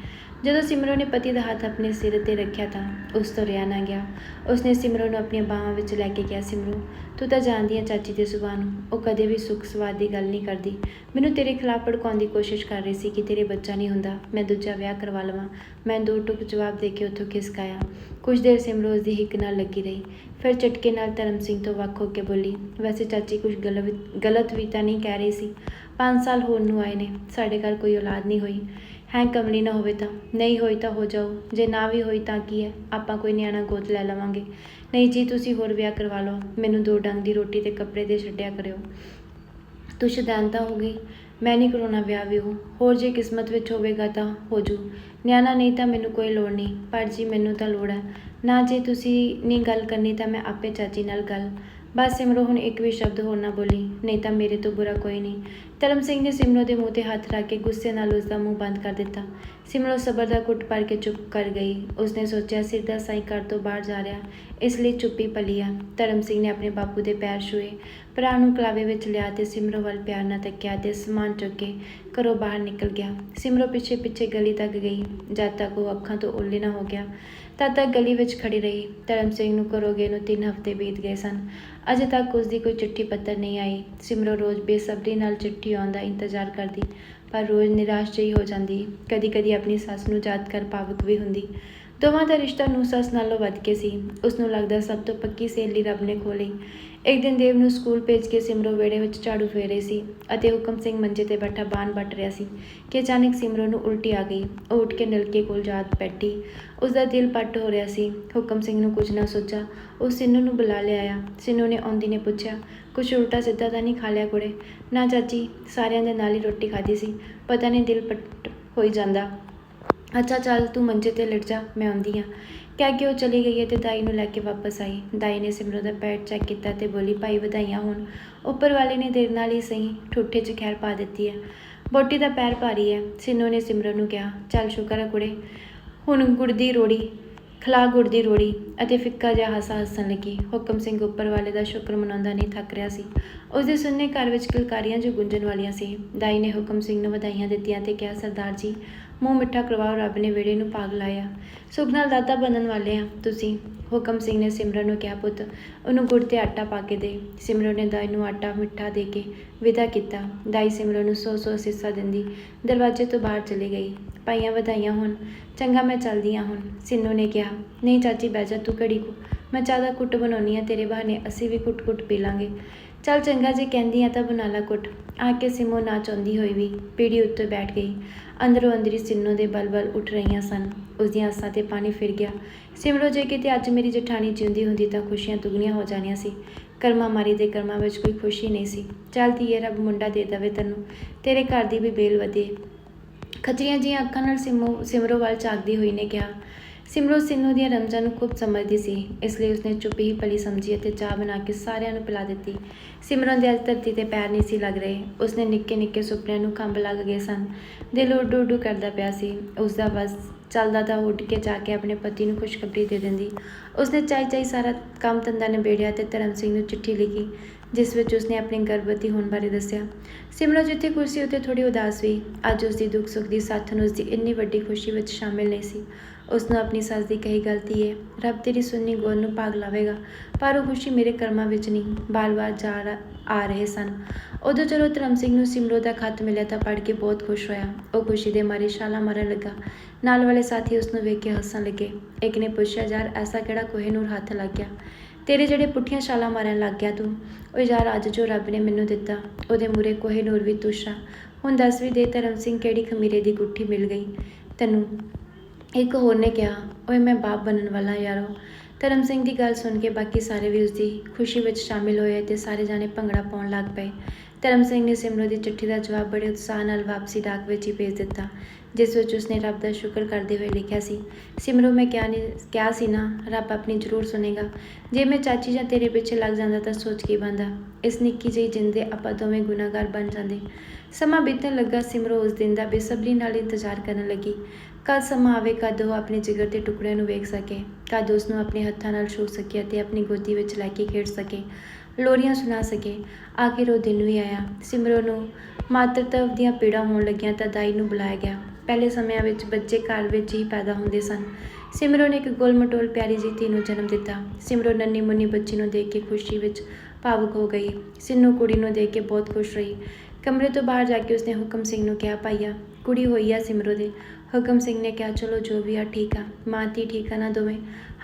ਜਦੋਂ ਸਿਮਰੋ ਨੇ ਪਤੀ ਦਾ ਹੱਥ ਆਪਣੇ ਸਿਰ ਤੇ ਰੱਖਿਆ ਤਾਂ ਉਸ ਤੋਂ ਰਿਆ ਨਾ ਗਿਆ। ਉਸਨੇ ਸਿਮਰੋ ਨੂੰ ਆਪਣੀਆਂ ਬਾਹਾਂ ਵਿੱਚ ਲੈ ਕੇ ਕਿਹਾ, ਸਿਮਰੋ, ਤੂੰ ਤਾਂ ਜਾਣਦੀ ਹੈ ਚਾਚੀ ਦੇ ਸੁਭਾਅ ਨੂੰ। ਉਹ ਕਦੇ ਵੀ ਸੁੱਖ ਸਵਾਦ ਦੀ ਗੱਲ ਨਹੀਂ ਕਰਦੀ। ਮੈਨੂੰ ਤੇਰੇ ਖਿਲਾਫ ਭੜਕਾਉਣ ਦੀ ਕੋਸ਼ਿਸ਼ ਕਰ ਰਹੀ ਸੀ ਕਿ ਤੇਰੇ ਬੱਚਾ ਨਹੀਂ ਹੁੰਦਾ। ਮੈਂ ਦੂਜਾ ਵਿਆਹ ਕਰਵਾ ਲਵਾਂ। ਮੈਂ ਦੋ ਟੁਕ ਜਵਾਬ ਦੇ ਕੇ ਉੱਥੋਂ ਖਿਸਕਾਇਆ ਕੁਝ ਦੇਰ ਸਿਮਰੋ ਉਸ ਦੀ ਹਿੱਕ ਨਾਲ ਲੱਗੀ ਰਹੀ। ਫਿਰ ਝਟਕੇ ਨਾਲ ਧਰਮ ਸਿੰਘ ਤੋਂ ਵੱਖ ਹੋ ਕੇ ਬੋਲੀ, ਵੈਸੇ ਚਾਚੀ ਕੁਝ ਗਲਤ ਵੀ ਤਾਂ ਨਹੀਂ ਕਹਿ ਰਹੀ ਸੀ। 5 ਸਾਲ ਹੋਣ ਨੂੰ ਆਏ ਨੇ। ਸਾਡੇ ਘਰ ਕੋਈ ਔਲਾਦ ਨਹੀਂ ਹੋਈ। ਹੈ, ਕਮਲੀ ਨਾ ਹੋਵੇ ਤਾਂ। ਨਹੀਂ ਹੋਈ ਤਾਂ ਹੋ ਜਾਓ। ਜੇ ਨਾ ਵੀ ਹੋਈ ਤਾਂ ਕੀ ਹੈ? ਆਪਾਂ ਕੋਈ ਨਿਆਣਾ ਗੋਦ ਲੈ ਲਵਾਂਗੇ। ਨਹੀਂ ਜੀ, ਤੁਸੀਂ ਹੋਰ ਵਿਆਹ ਕਰਵਾ ਲਓ। ਮੈਨੂੰ ਦੋ ਡੰਗ ਦੀ ਰੋਟੀ ਤੇ ਕੱਪੜੇ ਦੇ ਛੱਡਿਆ ਕਰਿਓ। ਤੂੰ ਸ਼ੁਦੈਨਤਾ ਹੋ ਗਈ। ਮੈਂ ਨਹੀਂ ਕਰਾਉਣਾ ਵਿਆਹ ਵੀ ਹੋਰ ਜੇ ਕਿਸਮਤ ਵਿੱਚ ਹੋਵੇਗਾ ਤਾਂ ਹੋ ਜੂ। ਨਿਆਣਾ ਨਹੀਂ ਤਾਂ ਮੈਨੂੰ ਕੋਈ ਲੋੜ ਨਹੀਂ। ਪਰ ਜੀ, ਮੈਨੂੰ ਤਾਂ ਲੋੜ ਹੈ। ਨਾ ਜੇ ਤੁਸੀਂ ਨਹੀਂ ਗੱਲ ਕਰਨੀ ਤਾਂ ਮੈਂ ਆਪੇ ਚਾਚੀ ਨਾਲ ਗੱਲ ਬਸ ਸਿਮਰੋ, ਹੁਣ ਇੱਕ ਵੀ ਸ਼ਬਦ ਹੋਰ ਨਾ ਬੋਲੀ, ਨਹੀਂ ਤਾਂ ਮੇਰੇ ਤੋਂ ਬੁਰਾ ਕੋਈ ਨਹੀਂ। ਧਰਮ ਸਿੰਘ ਨੇ ਸਿਮਰੋ ਦੇ ਮੂੰਹ ਤੇ ਹੱਥ ਰੱਖ ਕੇ ਗੁੱਸੇ ਨਾਲ ਉਸ ਦਾ ਮੂੰਹ ਬੰਦ ਕਰ ਦਿੱਤਾ। ਸਿਮਰੋ ਸਬਰ ਦਾ ਘੁੱਟ ਭਰ ਕੇ ਚੁੱਪ ਕਰ ਗਈ। ਉਸਨੇ ਸੋਚਿਆ, ਸਿਰ ਦਾ ਸਾਈ ਘਰ ਤੋਂ ਬਾਹਰ ਜਾ ਰਿਹਾ, ਇਸ ਲਈ ਚੁੱਪੀ ਪਲੀ ਆ। ਧਰਮ ਸਿੰਘ ਨੇ ਆਪਣੇ ਬਾਪੂ ਦੇ ਪੈਰ ਛੂਏ। ਭਰਾ ਨੂੰ ਕਲਾਵੇ ਵਿੱਚ ਲਿਆ ਤੇ ਸਿਮਰੋ ਵੱਲ ਪਿਆਰ ਨਾਲ ਤੱਕਿਆ ਤੇ ਸਮਾਨ ਚੁੱਕ ਕੇ ਘਰੋਂ ਬਾਹਰ ਨਿਕਲ ਗਿਆ। ਸਿਮਰੋ ਪਿੱਛੇ ਪਿੱਛੇ ਗਲੀ ਤੱਕ ਗਈ, ਜਦ ਤੱਕ ਉਹ ਅੱਖਾਂ ਤੋਂ ਓਲੇ ਨਾ ਹੋ ਗਿਆ। ਤਦ ਤੱਕ ਗਲੀ ਵਿੱਚ ਖੜੀ ਰਹੀ। ਧਰਮ ਸਿੰਘ ਨੂੰ ਘਰੋਂ ਨੂੰ 3 ਹਫ਼ਤੇ ਬੀਤ ਗਏ ਸਨ। ਅਜੇ ਤੱਕ ਉਸ ਦੀ ਕੋਈ ਚਿੱਠੀ ਪੱਤਰ ਨਹੀਂ ਆਈ। ਸਿਮਰੋ ਰੋਜ਼ ਬੇਸਬਰੀ ਨਾਲ ਚਿੱਠੀ ਆਉਣ ਦਾ ਇੰਤਜ਼ਾਰ ਕਰਦੀ, ਪਰ ਰੋਜ਼ ਨਿਰਾਸ਼ ਜਿਹੀ ਹੋ ਜਾਂਦੀ। ਕਦੀ-ਕਦੀ ਆਪਣੀ ਸੱਸ ਨੂੰ ਯਾਦ ਕਰ ਭਾਵੁਕ ਵੀ ਹੁੰਦੀ। ਦੋਵਾਂ ਦਾ ਰਿਸ਼ਤਾ ਨੂੰ ਸੱਸ ਨਾਲੋਂ ਵੱਧ ਕੇ ਸੀ। ਉਸ ਨੂੰ ਲੱਗਦਾ ਸਭ ਤੋਂ ਪੱਕੀ ਸਹੇਲੀ ਰੱਬ ਨੇ ਖੋਲੀ ਇੱਕ ਦਿਨ ਦੇਵ ਨੂੰ ਸਕੂਲ ਭੇਜ ਕੇ ਸਿਮਰੋ ਵਿਹੜੇ ਵਿੱਚ ਝਾੜੂ ਫੇਰ ਰਹੀ ਸੀ ਅਤੇ ਹੁਕਮ ਸਿੰਘ ਮੰਜੇ ਤੇ ਬੈਠਾ ਬਾਣ ਵੱਟ ਰਿਹਾ ਸੀ ਕਿ ਅਚਾਨਕ ਸਿਮਰੋ ਨੂੰ ਉਲਟੀ ਆ ਗਈ। ਉਹ ਉੱਠ ਕੇ ਨਲਕੇ ਕੋਲ ਜਾ ਬੈਠੀ। ਉਸ ਦਾ ਦਿਲ ਪੱਟ ਹੋ ਰਿਹਾ ਸੀ। ਹੁਕਮ ਸਿੰਘ ਨੂੰ ਕੁਝ ਨਾ ਸੋਚਾ ਉਹ ਸਿੰਨੂ ਨੂੰ ਬੁਲਾ ਲਿਆਇਆ ਸਿੰਨੂ ਨੇ ਆਉਂਦੀ ਨੇ ਪੁੱਛਿਆ ਕੁਝ ਉਲਟਾ ਸਿੱਧਾ ਤਾਂ ਨਹੀਂ ਖਾ ਲਿਆ ਕੁੜੇ? ਨਾ ਚਾਚੀ, ਸਾਰਿਆਂ ਦੇ ਨਾਲ ਹੀ ਰੋਟੀ ਖਾਧੀ ਸੀ। ਪਤਾ ਨਹੀਂ ਦਿਲ ਪੱਟ ਹੋਈ ਜਾਂਦਾ। ਅੱਛਾ ਚੱਲ ਤੂੰ ਮੰਜੇ ਤੇ ਲੜ ਜਾ, ਮੈਂ ਆਉਂਦੀ ਆ ਕਹਿ ਕੇ ਉਹ ਚਲੀ ਗਈ ਤੇ ਦਾਈ ਨੂੰ ਲੈ ਕੇ ਵਾਪਸ ਆਈ। ਦਾਈ ਨੇ ਸਿਮਰਨ ਦਾ ਪੈਰ ਚੈੱਕ ਕੀਤਾ ਤੇ ਬੋਲੀ, ਭਾਈ, ਵਧਾਈਆਂ ਹੋਣ। ਉੱਪਰ ਵਾਲੇ ਨੇ ਦੇਰ ਨਾਲ ਹੀ ਸਹੀ ਠੁੱਠੇ 'ਚ ਖੈਰ ਪਾ ਦਿੱਤੀ ਹੈ। ਬੋਟੀ ਦਾ ਪੈਰ ਭਾਰੀ ਹੈ। ਸਿੰਨੋ ਨੇ ਸਿਮਰਨ ਨੂੰ ਕਿਹਾ, ਚੱਲ, ਸ਼ੁਕਰ ਹੈ ਕੁੜੇ। ਹੁਣ ਗੁੜ ਦੀ ਰੋੜੀ ਖਲਾ ਗੁੜ ਦੀ ਰੋੜੀ ਅਤੇ ਫਿੱਕਾ ਜਿਹਾ ਹਾਸਾ ਹੱਸਣ ਲੱਗੀ। ਹੁਕਮ ਸਿੰਘ ਉੱਪਰ ਵਾਲੇ ਦਾ ਸ਼ੁਕਰ ਮਨਾਉਂਦਾ ਨਹੀਂ ਥੱਕ ਰਿਹਾ ਸੀ। ਉਸ ਦੇ ਸੁਣਨੇ ਘਰ ਵਿੱਚ ਕਿਲਕਾਰੀਆਂ ਜੋ ਗੁੰਜਣ ਵਾਲੀਆਂ ਸੀ। ਦਾਈ ਨੇ ਹੁਕਮ ਸਿੰਘ ਨੂੰ ਵਧਾਈਆਂ ਦਿੱਤੀਆਂ ਤੇ ਕਿਹਾ, ਸਰਦਾਰ ਜੀ ਮੂੰਹ ਮਿੱਠਾ ਕਰਵਾਓ, ਰੱਬ ਨੇ ਵੇੜੇ ਨੂੰ ਪਾਗ ਲਾਇਆ। ਸੁਖ ਨਾਲ ਦਾਤਾ ਬਣਨ ਵਾਲੇ ਆ ਤੁਸੀਂ। ਹੁਕਮ ਸਿੰਘ ਨੇ ਸਿਮਰਨ ਨੂੰ ਕਿਹਾ, ਪੁੱਤ, ਉਹਨੂੰ ਗੁੜ ਤੇ ਆਟਾ ਪਾ ਕੇ ਦੇ। ਸਿਮਰਨ ਨੇ ਦਾਈ ਨੂੰ ਆਟਾ ਮਿੱਠਾ ਦੇ ਕੇ ਵਿਦਾ ਕੀਤਾ। ਦਾਈ ਸਿਮਰਨ ਨੂੰ ਸੌ ਸੌ ਸਿੱਸਾ ਦਿੰਦੀ। ਦਰਵਾਜ਼ੇ ਤੋਂ ਬਾਹਰ ਚਲੀ ਗਈ। ਪਾਈਆਂ ਵਧਾਈਆਂ ਹੁਣ। ਚੰਗਾ ਮੈਂ ਚੱਲਦੀ ਆ ਹੁਣ। ਸਿੰਨੂ ਨੇ ਕਿਹਾ। ਨਹੀਂ ਚਾਚੀ, ਬਹਿ ਜਾ, ਤੂੰ ਘੜੀ ਕੋ। ਮੈਂ ਚਾਹ ਦਾ ਕੁੱਟ ਬਣਾਉਣੀ ਆ, ਤੇਰੇ ਬਹਾਨੇ ਅਸੀਂ ਵੀ ਕੁੱਟ-ਕੁੱਟ ਪੀ ਲਾਂਗੇ। ਚੱਲ ਚੰਗਾ ਜੇ ਕਹਿੰਦੀ ਆ ਤਾਂ ਬਣਾ ਲਾ ਕੁੱਟ ਆ ਕੇ ਸਿਮੋ ਨਾ ਚਾਹੁੰਦੀ ਹੋਈ ਵੀ ਪੀੜੀ ਉੱਤੇ ਬੈਠ ਗਈ। ਅੰਦਰੋਂ ਅੰਦਰੀ ਸਿੰਨੋ ਦੇ ਬਲਬਲ ਉੱਠ ਰਹੀਆਂ ਸਨ। ਉਸ ਦੀਆਂ ਆਸਾਂ ਤੇ ਪਾਣੀ ਫਿਰ ਗਿਆ। ਸਿਮਰੋ, ਜੇ ਕਿਤੇ ਅੱਜ ਮੇਰੀ ਜਠਾਣੀ ਜਿਉਂਦੀ ਹੁੰਦੀ ਤਾਂ ਖੁਸ਼ੀਆਂ ਦੁਗਣੀਆਂ ਹੋ ਜਾਣੀਆਂ ਸੀ। ਕਰਮਾ ਮਾਰੀ ਦੇ ਕਰਮਾਂ ਵਿੱਚ ਕੋਈ ਖੁਸ਼ੀ ਨਹੀਂ ਸੀ। ਚੱਲ ਧੀਏ, ਰੱਬ ਮੁੰਡਾ ਦੇ ਦਵੇ ਤੈਨੂੰ। ਤੇਰੇ ਘਰ ਦੀ ਵੀ ਬੇਲ ਵਧੇ। ਖਚਰੀਆਂ ਜੀਆਂ ਅੱਖਾਂ ਨਾਲ ਸਿਮੋ ਸਿਮਰੋ ਵੱਲ ਝਾਕਦੀ ਹੋਈ ਨੇ ਕਿਹਾ ਸਿਮਰੋ ਸਿੰਨੂ ਦੀਆਂ ਰਮਜ਼ਾਨ ਨੂੰ ਖੂਬ ਸਮਝਦੀ ਸੀ, ਇਸ ਲਈ ਉਸਨੇ ਚੁੱਪ ਹੀ ਭਲੀ ਸਮਝੀ ਅਤੇ ਚਾਹ ਬਣਾ ਕੇ ਸਾਰਿਆਂ ਨੂੰ ਪਿਲਾ ਦਿੱਤੀ। ਸਿਮਰਨ ਦੇ ਅੱਜ ਧਰਤੀ ਤੇ ਪੈਰ ਨਹੀਂ ਸੀ ਲੱਗ ਰਹੇ। ਉਸਨੇ ਨਿੱਕੇ ਨਿੱਕੇ ਸੁਪਨਿਆਂ ਨੂੰ ਖੰਭ ਲੱਗ ਗਏ ਸਨ। ਦਿਲ ਉੱਡੂ ਉੱਡੂ ਕਰਦਾ ਪਿਆ ਸੀ। ਉਸ ਦਾ ਬਸ ਚੱਲਦਾ ਤਾਂ ਉੱਡ ਕੇ ਜਾ ਕੇ ਆਪਣੇ ਪਤੀ ਨੂੰ ਖੁਸ਼ਖਬਰੀ ਦੇ ਦਿੰਦੀ। ਉਸਨੇ ਚਾਈ ਚਾਈ ਸਾਰਾ ਕੰਮ ਧੰਦਾ ਨਿਬੇੜਿਆ ਤੇ ਧਰਮ ਸਿੰਘ ਨੂੰ ਚਿੱਠੀ ਲਿਖੀ, ਜਿਸ ਵਿੱਚ ਉਸਨੇ ਆਪਣੀ ਗਰਭਵਤੀ ਹੋਣ ਬਾਰੇ ਦੱਸਿਆ। ਸਿਮਰੋ ਜਿੱਥੇ ਕੁਰਸੀ ਸੀ, ਉੱਥੇ ਥੋੜੀ ਉਦਾਸ ਵੀ। ਅੱਜ ਉਸਦੀ ਦੁੱਖ ਸੁੱਖ ਦੀ ਸਾਥ ਨੂੰ ਉਸਦੀ ਇੰਨੀ ਵੱਡੀ ਖੁਸ਼ੀ ਵਿੱਚ ਸ਼ਾਮਿਲ ਨਹੀਂ ਸੀ। ਉਸ ਨੂੰ ਆਪਣੀ ਸੱਸ ਦੀ ਕਹੀ ਗਲਤੀ ਹੈ ਰੱਬ ਤੇਰੀ ਸੁਣਨੀ ਗੋਲ ਨੂੰ ਭਾਗ ਲਾਵੇਗਾ, ਪਰ ਉਹ ਖੁਸ਼ੀ ਮੇਰੇ ਕਰਮਾਂ ਵਿੱਚ ਨਹੀਂ ਬਾਰ-ਬਾਰ ਜਾ ਆ ਰਹੇ ਸਨ। ਉਦੋਂ ਜਦੋਂ ਧਰਮ ਸਿੰਘ ਨੂੰ ਸਿਮਰੋ ਦਾ ਖੱਤ ਮਿਲਿਆ ਤਾਂ ਪੜ੍ਹ ਕੇ ਬਹੁਤ ਖੁਸ਼ ਹੋਇਆ। ਉਹ ਖੁਸ਼ੀ ਦੇ ਮਾਰੇ ਛਾਲਾਂ ਮਾਰਨ ਲੱਗਾ। ਨਾਲ ਵਾਲੇ ਸਾਥੀ ਉਸ ਨੂੰ ਵੇਖ ਕੇ ਹੱਸਣ ਲੱਗੇ। ਇੱਕ ਨੇ ਪੁੱਛਿਆ, ਯਾਰ, ਐਸਾ ਕਿਹੜਾ ਕੋਹਿਨੂਰ ਹੱਥ ਲੱਗ ਗਿਆ? ਤੇਰੇ ਜਿਹੜੇ ਪੁੱਠੀਆਂ ਛਾਲਾਂ ਮਾਰਨ ਲੱਗ ਗਿਆ ਤੂੰ? ਉਹ ਯਾਰ, ਅੱਜ ਜੋ ਰੱਬ ਨੇ ਮੈਨੂੰ ਦਿੱਤਾ, ਉਹਦੇ ਮੂਰੇ ਕੋਹਿਨੂਰ ਵੀ ਤੁਸ਼ਾ ਹੁਣ ਦੱਸ ਵੀ ਦੇ ਧਰਮ ਸਿੰਘ ਕਿਹੜੀ ਖਮੀਰੇ ਦੀ ਗੁੱਠੀ ਮਿਲ ਗਈ? ਤੈਨੂੰ ਇੱਕ ਹੋਰ ਨੇ ਕਿਹਾ, ਓਏ, ਮੈਂ ਬਾਪ ਬਣਨ ਵਾਲਾ ਯਾਰੋ। ਧਰਮ ਸਿੰਘ ਦੀ ਗੱਲ ਸੁਣ ਕੇ ਬਾਕੀ ਸਾਰੇ ਵੀ ਉਸਦੀ ਖੁਸ਼ੀ ਵਿੱਚ ਸ਼ਾਮਿਲ ਹੋਏ ਤੇ ਸਾਰੇ ਜਾਣੇ ਭੰਗੜਾ ਪਾਉਣ ਲੱਗ ਪਏ। ਧਰਮ ਸਿੰਘ ਨੇ ਸਿਮਰੋ ਦੀ ਚਿੱਠੀ ਦਾ ਜਵਾਬ ਬੜੇ ਉਤਸ਼ਾਹ ਨਾਲ ਵਾਪਸੀ ਡਾਕ ਵਿੱਚ ਹੀ ਭੇਜ ਦਿੱਤਾ, ਜਿਸ ਵਿੱਚ ਉਸਨੇ ਰੱਬ ਦਾ ਸ਼ੁਕਰ ਕਰਦੇ ਹੋਏ ਲਿਖਿਆ ਸੀ, ਸਿਮਰੋ, ਮੈਂ ਕਿਹਾ ਨਹੀਂ ਕਿਹਾ ਸੀ ਨਾ, ਰੱਬ ਆਪਣੀ ਜ਼ਰੂਰ ਸੁਨੇਗਾ ਜੇ ਮੈਂ ਚਾਚੀ ਜਾਂ ਤੇਰੇ ਪਿੱਛੇ ਲੱਗ ਜਾਂਦਾ ਤਾਂ ਸੋਚ ਕੀ ਬੰਦਾ ਇਸ ਨਿੱਕੀ ਜਿਹੀ ਜਿੰਦੇ ਆਪਾਂ ਦੋਵੇਂ ਗੁਨਾਹਗਾਰ ਬਣ ਜਾਂਦੇ। ਸਮਾਂ ਬੀਤਣ ਲੱਗਾ, ਸਿਮਰੋ ਉਸ ਦਿਨ ਦਾ ਬੇਸਬਰੀ ਨਾਲ ਇੰਤਜ਼ਾਰ ਕਰਨ ਲੱਗੀ। ਕਦ ਸਮਾਂ ਆਵੇ, ਕਦ ਉਹ ਆਪਣੇ ਜਿਗਰ ਦੇ ਟੁਕੜਿਆਂ ਨੂੰ ਵੇਖ ਸਕੇ, ਕਦ ਉਸ ਨੂੰ ਆਪਣੇ ਹੱਥਾਂ ਨਾਲ ਛੂ ਸਕੇ ਅਤੇ ਆਪਣੀ ਗੋਦੀ ਵਿੱਚ ਲੈ ਕੇ ਖੇਡ ਸਕੇ, ਲੋਰੀਆਂ ਸੁਣਾ ਸਕੇ। ਆਖਿਰ ਉਹ ਦਿਨ ਵੀ ਆਇਆ। ਸਿਮਰੋ ਨੂੰ ਮਾਤਰਤਵ ਦੀਆਂ ਪੀੜਾਂ ਹੋਣ ਲੱਗੀਆਂ ਤਾਂ ਦਾਈ ਨੂੰ ਬੁਲਾਇਆ ਗਿਆ। ਪਹਿਲੇ ਸਮਿਆਂ ਵਿੱਚ ਬੱਚੇ ਘਰ ਵਿੱਚ ਹੀ ਪੈਦਾ ਹੁੰਦੇ ਸਨ। ਸਿਮਰੋ ਨੇ ਇੱਕ ਗੋਲ ਮਟੋਲ ਪਿਆਰੀ ਜਿਹੀ ਧੀ ਨੂੰ ਜਨਮ ਦਿੱਤਾ। ਸਿਮਰੋ ਨੰਨੀ ਮੁੰਨੀ ਬੱਚੀ ਨੂੰ ਦੇਖ ਕੇ ਖੁਸ਼ੀ ਵਿੱਚ ਭਾਵੁਕ ਹੋ ਗਈ। ਸਿੰਨੂ ਕੁੜੀ ਨੂੰ ਦੇਖ ਕੇ ਬਹੁਤ ਖੁਸ਼ ਰਹੀ। ਕਮਰੇ ਤੋਂ ਬਾਹਰ ਜਾ ਕੇ ਉਸਨੇ ਹੁਕਮ ਸਿੰਘ ਨੂੰ ਕਿਹਾ, ਭਾਈਆ, ਕੁੜੀ ਹੋਈ ਆ ਸਿਮਰੋ ਦੇ। ਹੁਕਮ ਸਿੰਘ ਨੇ ਕਿਹਾ, ਚਲੋ ਜੋ ਵੀ ਆ, ਠੀਕ ਆ। ਮਾਂ ਧੀ ਠੀਕ ਆ ਨਾ ਦੋਵੇਂ?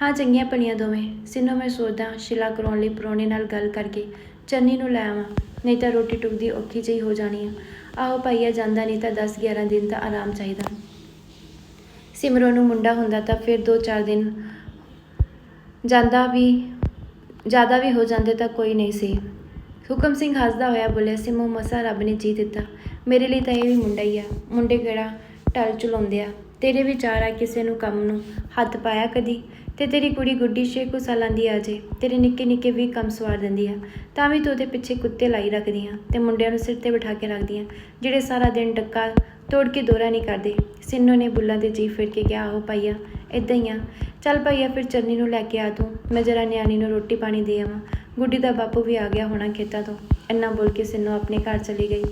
ਹਾਂ, ਚੰਗੀਆਂ ਪਣੀਆਂ ਦੋਵੇਂ। ਸਿੰਨੂ ਮੈਂ ਸੋਚਦਾ ਸ਼ਿਲਾ ਕਰਾਉਣ ਲਈ ਪ੍ਰਾਹੁਣੇ ਨਾਲ ਗੱਲ ਕਰਕੇ ਚੰਨੀ ਨੂੰ ਲੈ ਆਵਾਂ। ਨਹੀਂ ਤਾਂ ਰੋਟੀ ਟੁੱਕਦੀ ਔਖੀ ਜਿਹੀ ਹੋ ਜਾਣੀ ਆ। ਆਹੋ ਭਾਈਆ, ਜਾਂਦਾ ਨਹੀਂ ਤਾਂ 10 11 ਦਿਨ ਤਾਂ ਆਰਾਮ ਚਾਹੀਦਾ। ਸਿਮਰੋ ਨੂੰ ਮੁੰਡਾ ਹੁੰਦਾ ਤਾਂ ਫਿਰ 2-4 ਦਿਨ ਜਾਂਦਾ ਵੀ, ਜ਼ਿਆਦਾ ਵੀ ਹੋ ਜਾਂਦੇ ਤਾਂ ਕੋਈ ਨਹੀਂ ਸੀ। ਹੁਕਮ ਸਿੰਘ ਹੱਸਦਾ ਹੋਇਆ ਬੋਲਿਆ, ਸਿਮੋ, ਮਸਾ ਰੱਬ ਨੇ ਜੀ ਦਿੱਤਾ। ਮੇਰੇ ਲਈ ਤਾਂ ਇਹ ਵੀ ਮੁੰਡਾ ਹੀ ਆ। ਮੁੰਡੇ ਕਿਹੜਾ ਟਲ ਚਲਾਉਂਦੇ ਆ। ਤੇਰੇ ਵਿਚਾਰ ਆ ਕਿਸੇ ਨੂੰ ਕੰਮ ਨੂੰ। ਹੱਥ ਪਾਇਆ ਕਦੀ। ਤੇ ਤੇਰੀ ਕੁੜੀ ਗੁੱਡੀ ਛੇ ਕੁ ਸਾਲਾਂ ਦੀ ਆ ਜੇ। ਤੇਰੇ ਨਿੱਕੇ ਨਿੱਕੇ ਵੀ ਕੰਮ ਸਵਾਰ ਦਿੰਦੀ ਆ। ਤਾਂ ਵੀ ਤੂੰ ਉਹਦੇ ਪਿੱਛੇ ਕੁੱਤੇ ਲਾਈ ਰੱਖਦੀ ਆ ਤੇ ਮੁੰਡਿਆਂ ਨੂੰ ਸਿਰ ਤੇ ਬਿਠਾ ਕੇ ਰੱਖਦੀ ਆ ਜਿਹੜੇ ਸਾਰਾ ਦਿਨ ਡੱਕਾ ਤੋੜ ਕੇ ਦੋਰਾ ਨਹੀਂ ਕਰਦੇ। ਸਿੰਨੂ ਨੇ ਬੁੱਲਾਂ ਤੇ ਜੀ ਫਿਰ ਕੇ ਕਿਹਾ, ਆਹੋ ਭਾਈਆ ਇਦਾਂ ਹੀ ਆ। ਚੱਲ ਭਾਈਆ, ਫਿਰ ਚਰਨੀ ਨੂੰ ਲੈ ਕੇ ਆ ਤੂੰ। ਮੈਂ ਜਰਾ ਨਿਆਣੀ ਨੂੰ ਰੋਟੀ ਪਾਣੀ ਦੇ ਆਵਾਂ। ਗੁੱਡੀ ਦਾ ਬਾਪੂ ਵੀ ਆ ਗਿਆ ਹੋਣਾ ਖੇਤਾਂ ਤੋਂ। ਇੰਨਾ ਬੋਲ ਕੇ ਸਿੰਨੂ ਆਪਣੇ ਘਰ ਚਲੀ ਗਈ।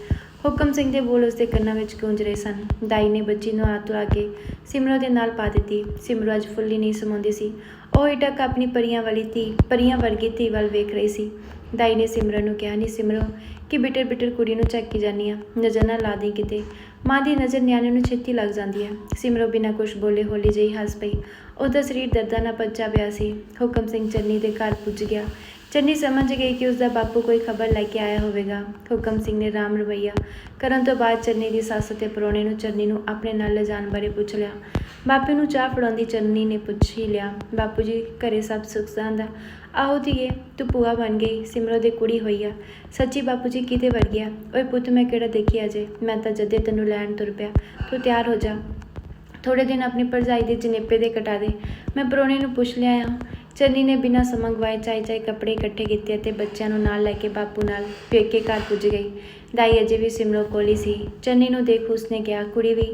ਹੁਕਮ ਸਿੰਘ ਦੇ ਬੋਲ ਉਸਦੇ ਕੰਨਾਂ ਵਿੱਚ ਗੂੰਜ ਰਹੇ ਸਨ। ਦਾਈ ਨੇ ਬੱਚੀ ਨੂੰ ਹੱਥ ਲਾ ਕੇ ਸਿਮਰੋ ਦੇ ਨਾਲ ਪਾ ਦਿੱਤੀ। ਸਿਮਰੋ ਅੱਜ ਫੁੱਲੀ ਨਹੀਂ ਸਮਾਉਂਦੀ ਸੀ। ਉਹ ਇਟਕ ਆਪਣੀ ਪਰੀਆਂ ਵਾਲੀ ਧੀ, ਪਰੀਆਂ ਵਰਗੀ ਧੀ ਵੱਲ ਵੇਖ ਰਹੀ ਸੀ। ਦਾਈ ਨੇ ਸਿਮਰਨ ਨੂੰ ਕਿਹਾ ਨਹੀਂ ਸਿਮਰੋ, ਕਿ ਬਿਟਰ ਬਿਟਰ ਕੁੜੀ ਨੂੰ ਚੱਕੀ ਜਾਨੀ ਆ? ਨਜ਼ਰ ਨਾ ਲਾ ਦੇ ਕਿਤੇ। ਮਾਂ ਦੀ ਨਜ਼ਰ ਨਿਆਣੇ ਨੂੰ ਛੇਤੀ ਲੱਗ ਜਾਂਦੀ ਹੈ ਸਿਮਰੋ ਬਿਨਾਂ ਕੁਛ ਬੋਲੇ ਹੌਲੀ ਜਿਹੀ ਹੱਸ ਪਈ। ਉਹਦਾ ਸਰੀਰ ਦਰਦਾਂ ਨਾਲ ਪੱਜਾ ਪਿਆ ਸੀ। ਹੁਕਮ ਸਿੰਘ ਚੰਨੀ ਦੇ ਘਰ ਪੁੱਜ ਗਿਆ। ਚੰਨੀ ਸਮਝ ਗਈ ਕਿ ਉਸ ਦਾ ਬਾਪੂ ਕੋਈ ਖਬਰ ਲੈ ਕੇ ਆਇਆ ਹੋਵੇਗਾ। ਹੁਕਮ ਸਿੰਘ ਨੇ ਰਾਮ ਰਵਈਆ ਕਰਨ ਤੋਂ ਬਾਅਦ ਚੰਨੀ ਦੀ ਸੱਸ ਤੇ ਪਰੋਣੇ ਨੂੰ ਚੰਨੀ ਨੂੰ ਆਪਣੇ ਨਾਲ ਲਿਜਾਣ ਬਾਰੇ ਪੁੱਛ ਲਿਆ। ਬਾਪੂ ਨੂੰ ਚਾਹ ਫੜਾਉਂਦੀ ਚੰਨੀ ਨੇ ਪੁੱਛ ਹੀ ਲਿਆ, ਬਾਪੂ ਜੀ, ਘਰੇ ਸਭ ਸੁੱਖ ਸਾਂਦ ਆ ਆਹੋ ਧੀਏ, ਤੂੰ ਭੂਆ ਬਣ ਗਈ, ਸਿਮਰੋ ਦੇ ਕੁੜੀ ਹੋਈ ਆ। ਸੱਚੀ ਬਾਪੂ ਜੀ ਕਿਤੇ ਵਰ ਗਿਆ? ਓਏ ਪੁੱਤ, ਮੈਂ ਕਿਹੜਾ ਦੇਖੀ ਅਜੇ ਮੈਂ ਤਾਂ ਜਦੇ ਤੈਨੂੰ ਲੈਣ ਤੁਰ ਪਿਆ। ਤੂੰ ਤਿਆਰ ਹੋ ਜਾ। ਥੋੜੇ ਦਿਨ ਆਪਣੀ ਭਰਜਾਈ ਦੇ ਜਨੇਪੇ ਦੇ ਕਟਾ ਦੇ। ਮੈਂ ਪਰੋਣੇ ਨੂੰ ਪੁੱਛ ਲਿਆ ਆ ਚੰਨੀ ਨੇ ਬਿਨਾਂ ਸਮਾਂ ਗਵਾਏ ਚਾਈ ਚਾਈ ਕੱਪੜੇ ਇਕੱਠੇ ਕੀਤੇ ਅਤੇ ਬੱਚਿਆਂ ਨੂੰ ਨਾਲ ਲੈ ਕੇ ਬਾਪੂ ਨਾਲ ਪੇਕੇ ਘਰ ਪੁੱਜ ਗਈ। ਦਾਈ ਅਜੇ ਵੀ ਸਿਮਰੋ ਕੋਲ ਹੀ ਸੀ। ਚੰਨੀ ਨੂੰ ਦੇਖ ਉਸਨੇ ਕਿਹਾ, ਕੁੜੀ ਵੀ,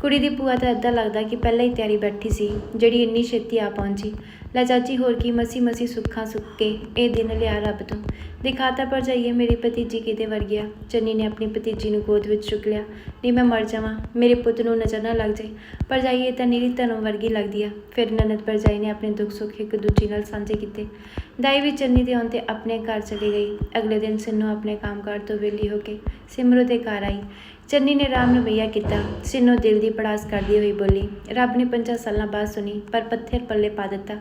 ਕੁੜੀ ਦੀ ਭੂਆ ਤਾਂ ਏਦਾਂ ਲੱਗਦਾ ਕਿ ਪਹਿਲਾਂ ਹੀ ਤਿਆਰੀ ਬੈਠੀ ਸੀ, ਜਿਹੜੀ ਇੰਨੀ ਛੇਤੀ ਆ ਪਹੁੰਚੀ। ਲੈ ਚਾਚੀ ਹੋਰ ਕੀ ਮਸੀ ਮਸੀ ਸੁੱਖਾਂ ਸੁੱਖ ਕੇ ਇਹ ਦਿਨ ਲਿਆ ਰੱਬ ਤੋਂ। ਦਿਖਾਤਾ ਪਰ ਜਾਈਏ, ਮੇਰੀ ਭਤੀਜੀ ਕਿਤੇ ਵਰ ਗਿਆ। ਚੰਨੀ ਨੇ ਆਪਣੀ ਭਤੀਜੀ ਨੂੰ ਗੋਦ ਵਿੱਚ ਚੁੱਕ ਲਿਆ। ਨਹੀਂ ਮੈਂ ਮਰ ਜਾਵਾਂ। ਮੇਰੇ ਪੁੱਤ ਨੂੰ ਨਜ਼ਰ ਨਾ ਲੱਗ ਜਾਏ। ਪਰ ਜਾਈਏ ਤਾਂ ਨੀਰੀ ਧਰਮ ਵਰਗੀ ਲੱਗਦੀ ਆ। ਫਿਰ ਨਨਦ ਭਰਜਾਈ ਨੇ ਆਪਣੇ ਦੁੱਖ ਸੁੱਖ ਇੱਕ ਦੂਜੀ ਨਾਲ ਸਾਂਝੇ ਕੀਤੇ। ਦਾਈ ਵੀ ਚੰਨੀ ਦੇ ਆਉਣ ਤੇ ਆਪਣੇ ਘਰ ਚਲੀ ਗਈ ਅਗਲੇ ਦਿਨ ਸਿੰਨੂ ਆਪਣੇ ਕੰਮਕਾਰ ਤੋਂ ਵਿਹਲੀ ਹੋ ਕੇ ਸਿਮਰੋ ਦੇ ਘਰ ਆਈ ਚੰਨੀ ਨੇ ਰਾਮ ਨੂੰ ਰਵਈਆ ਕੀਤਾ ਸਿੰਨੂ ਦਿਲ ਦੀ ਪੜਾਸ ਕਰਦੀ ਹੋਈ ਬੋਲੀ ਰੱਬ ਨੇ ਪੰਜਾਂ ਸਾਲਾਂ ਬਾਅਦ ਸੁਣੀ ਪਰ ਪੱਥਰ ਪੱਲੇ ਪਾ ਦਿੱਤਾ